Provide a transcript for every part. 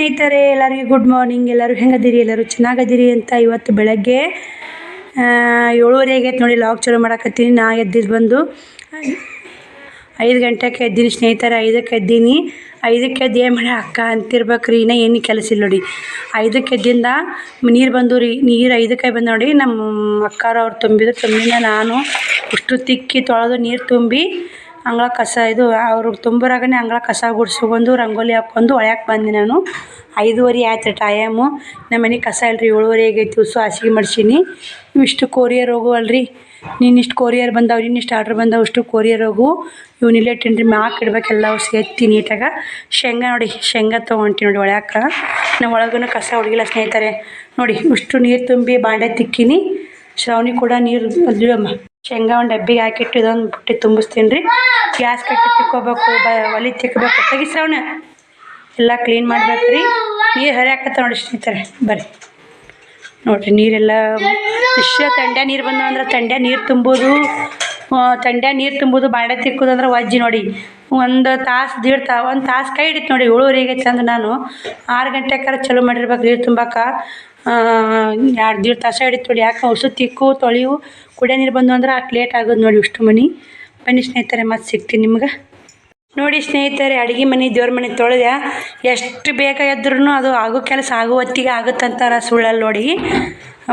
ಸ್ನೇಹಿತರೆ, ಎಲ್ಲರಿಗೂ good morning ಎಲ್ಲರೂ ಹೆಂಗದಿರಿ? ಎಲ್ಲರೂ ಚೆನ್ನಾಗದಿರಿ ಅಂತ ಇವತ್ತು ಬೆಳಗ್ಗೆ ಏಳುವರೆಗೆ ನೋಡಿ ಲಾಗ್ ಚಾಲು ಮಾಡಕತ್ತೀನಿ. ನಾ ಎದ್ದಿದ್ದು ಬಂದು ಐದು ಗಂಟೆಗೆ ಎದ್ದೀನಿ ಸ್ನೇಹಿತರೆ, ಐದಕ್ಕೆ ಎದ್ದೀನಿ. ಐದಕ್ಕೆ ಎದ್ದು ಏನು ಮಾಡಿ ಅಕ್ಕ ಅಂತಿರ್ಬೇಕ್ರಿ, ಇನ್ನೂ ಏನು ಕೆಲಸ ಇಲ್ಲ ನೋಡಿ. ಐದಕ್ಕೆ ಎದ್ದಿಂದ ನೀರು ಬಂದು ರೀ, ನೀರು ಐದಕ್ಕೆ ಬಂದು ನೋಡಿ ನಮ್ಮ ಅಕ್ಕಾರ ಅವ್ರು ತುಂಬಿದ್ರು ತುಂಬಿನ ನಾನು ಇಷ್ಟು ತಿಕ್ಕಿ ತೊಳೆದು ನೀರು ತುಂಬಿ ಅಂಗಳ ಕಸ ಇದು, ಅವ್ರು ತುಂಬೋರಾಗನೇ ಅಂಗಳ ಕಸ ಗುಡಿಸ್ಕೊಂಡು ರಂಗೋಲಿ ಹಾಕ್ಕೊಂಡು ಒಳ್ಯಾಕೆ ಬಂದೆ ನಾನು. ಐದುವರೆ ಆಯ್ತು ಟೈಮು ನಮ್ಮ ಮನೆ ಕಸ ಇಲ್ರಿ, ಏಳುವರೆ ಆಗೈತಿ, ಉಸು ಹಾಸಿಗೆ ಮಾಡ್ಸೀನಿ. ಇಷ್ಟು ಕೊರಿಯರ್ ಹೋಗುವಲ್ರಿ ನೀನು ಇಷ್ಟು ಕೊರಿಯರ್ ಬಂದಾವ, ನೀನು ಇಷ್ಟು ಆರ್ಡ್ರ್ ಬಂದವು, ಇಷ್ಟು ಕೊರಿಯರ್ ಹೋಗು. ಇವ್ನು ಇಲ್ಲೇ ತಿನ್ರಿ, ಮ್ಯಾಕ್ ಇಡ್ಬೇಕೆಲ್ಲ ಅವು ಎತ್ತಿ ನೀಟಾಗ. ಶೇಂಗಾ ನೋಡಿ, ಶೇಂಗ ತೊಗೊಂತೀನಿ ನೋಡಿ ಒಳ್ಯಾಕ. ನಾವು ಒಳಗೂ ಕಸ ಹೊಡಗಿಲ್ಲ ಸ್ನೇಹಿತರೆ. ನೋಡಿ, ಇಷ್ಟು ನೀರು ತುಂಬಿ ಬಾಂಡೆ ತಿಕ್ಕಿನಿ. ಶ್ರಾವಣಿ ಕೂಡ ನೀರು ಶೇಂಗಾ ಒಂದು ಡಬ್ಬಿಗೆ ಹಾಕಿಟ್ಟು ಇದೊಂದು ಬುಟ್ಟಿ ತುಂಬಿಸ್ತೀನಿ ರೀ ಗ್ಯಾಸ್ ಕಟ್ಟಿ ತಿಕ್ಕೋಬೇಕು, ಬ ಒಲಿ ತಿಕ್ಕಬೇಕು. ತೆಗಿ ಎಲ್ಲ ಕ್ಲೀನ್ ಮಾಡ್ಬೇಕು ರೀ ನೀರು ಹರಿಯಾಕತ್ತ ನೋಡಿ ಸ್ನೇಹಿತರೆ. ಬರ್ರಿ. ನೋಡ್ರಿ, ನೀರೆಲ್ಲ ಇಷ್ಟ ತಂಡ್ಯ ನೀರು ಬಂದವು ಅಂದ್ರೆ ತಂಡ್ಯ ನೀರು ತುಂಬೋದು. ತಂಡ್ಯ ನೀರು ತುಂಬೋದು, ಬಾಂಡೆ ತಿಕ್ಕೋದು ಅಂದ್ರೆ ವಜ್ಜಿ ನೋಡಿ. ಒಂದು ತಾಸು, ದೀಡ್ ತಾ, ಒಂದು ತಾಸು ಕೈ ಹಿಡಿತು ನೋಡಿ. ಏಳುವರೆಗೆ ಚಂದ ನಾನು. ಆರು ಗಂಟೆಗಾರ ಚಲೋ ಮಾಡಿರ್ಬೇಕು ನೀರು ತುಂಬಾಕ. ಎರಡು ದೀಡ್ ತಾಸು ಹಿಡಿತು ನೋಡಿ ಯಾಕೆ ಉಸು ತಿಕ್ಕು, ತೊಳೆಯು, ಕುಡಿಯೋ ನೀರು ಬಂದು ಅಂದ್ರೆ ಅಷ್ಟು ಲೇಟ್ ಆಗೋದು ನೋಡಿ ಇಷ್ಟು ಮನೆ. ಬನ್ನಿ ಸ್ನೇಹಿತರೆ, ಮತ್ತೆ ಸಿಗ್ತೀನಿ ನಿಮ್ಗೆ. ನೋಡಿ ಸ್ನೇಹಿತರೆ, ಅಡುಗೆ ಮನೆ, ದೇವ್ರ ಮನೆ ತೊಳೆದೆ ಎಷ್ಟು ಬೇಗ ಎದ್ರೂ ಅದು ಆಗೋ ಕೆಲಸ ಆಗೋ ಹೊತ್ತಿಗೆ ಆಗುತ್ತಂತಾರ ಸುಳ್ಳಲ್ಲಿ ನೋಡಿ.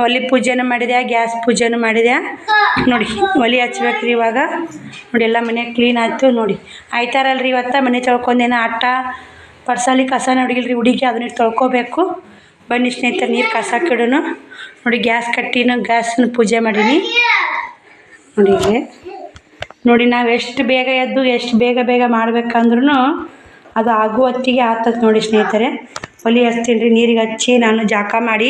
ಒಲಿ ಪೂಜೆನೂ ಮಾಡಿದೆ ಗ್ಯಾಸ್ ಪೂಜೆನೂ ಮಾಡಿದೆ ನೋಡಿ, ಒಲಿ ಹಚ್ಬೇಕ್ರಿ ಇವಾಗ. ನೋಡಿ, ಎಲ್ಲ ಮನೆ ಕ್ಲೀನ್ ಆಯಿತು ನೋಡಿ. ಆಯ್ತಾರಲ್ರಿ ಇವತ್ತ? ಮನೆ ತೊಳ್ಕೊಂಡೇನ ಆಟ, ಪರ್ಸಲಿ ಕಸನ ನೋಡಿಲ್ರಿ ಹುಡುಗಿ ಅದನ್ನ ತೊಳ್ಕೊಬೇಕು. ಬನ್ನಿ ಸ್ನೇಹಿತರೆ, ನೀರು ಕಸ ಕಿಡೋನು ನೋಡಿ, ಗ್ಯಾಸ್ ಕಟ್ಟಿನ ಗ್ಯಾಸನ್ನ ಪೂಜೆ ಮಾಡೀನಿ. ನೋಡಿ ನೋಡಿ, ನಾವು ಎಷ್ಟು ಬೇಗ ಎದ್ದು, ಎಷ್ಟು ಬೇಗ ಬೇಗ ಮಾಡ್ಬೇಕಂದ್ರೂ ಅದು ಆಗು ಹೊತ್ತಿಗೆ ಆಗ್ತದೆ ನೋಡಿ ಸ್ನೇಹಿತರೆ. ಒಲಿ ಹಚ್ತೀನಿ ರೀ ನೀರಿಗೆ ಹಚ್ಚಿ ನಾನು ಜಾಕ ಮಾಡಿ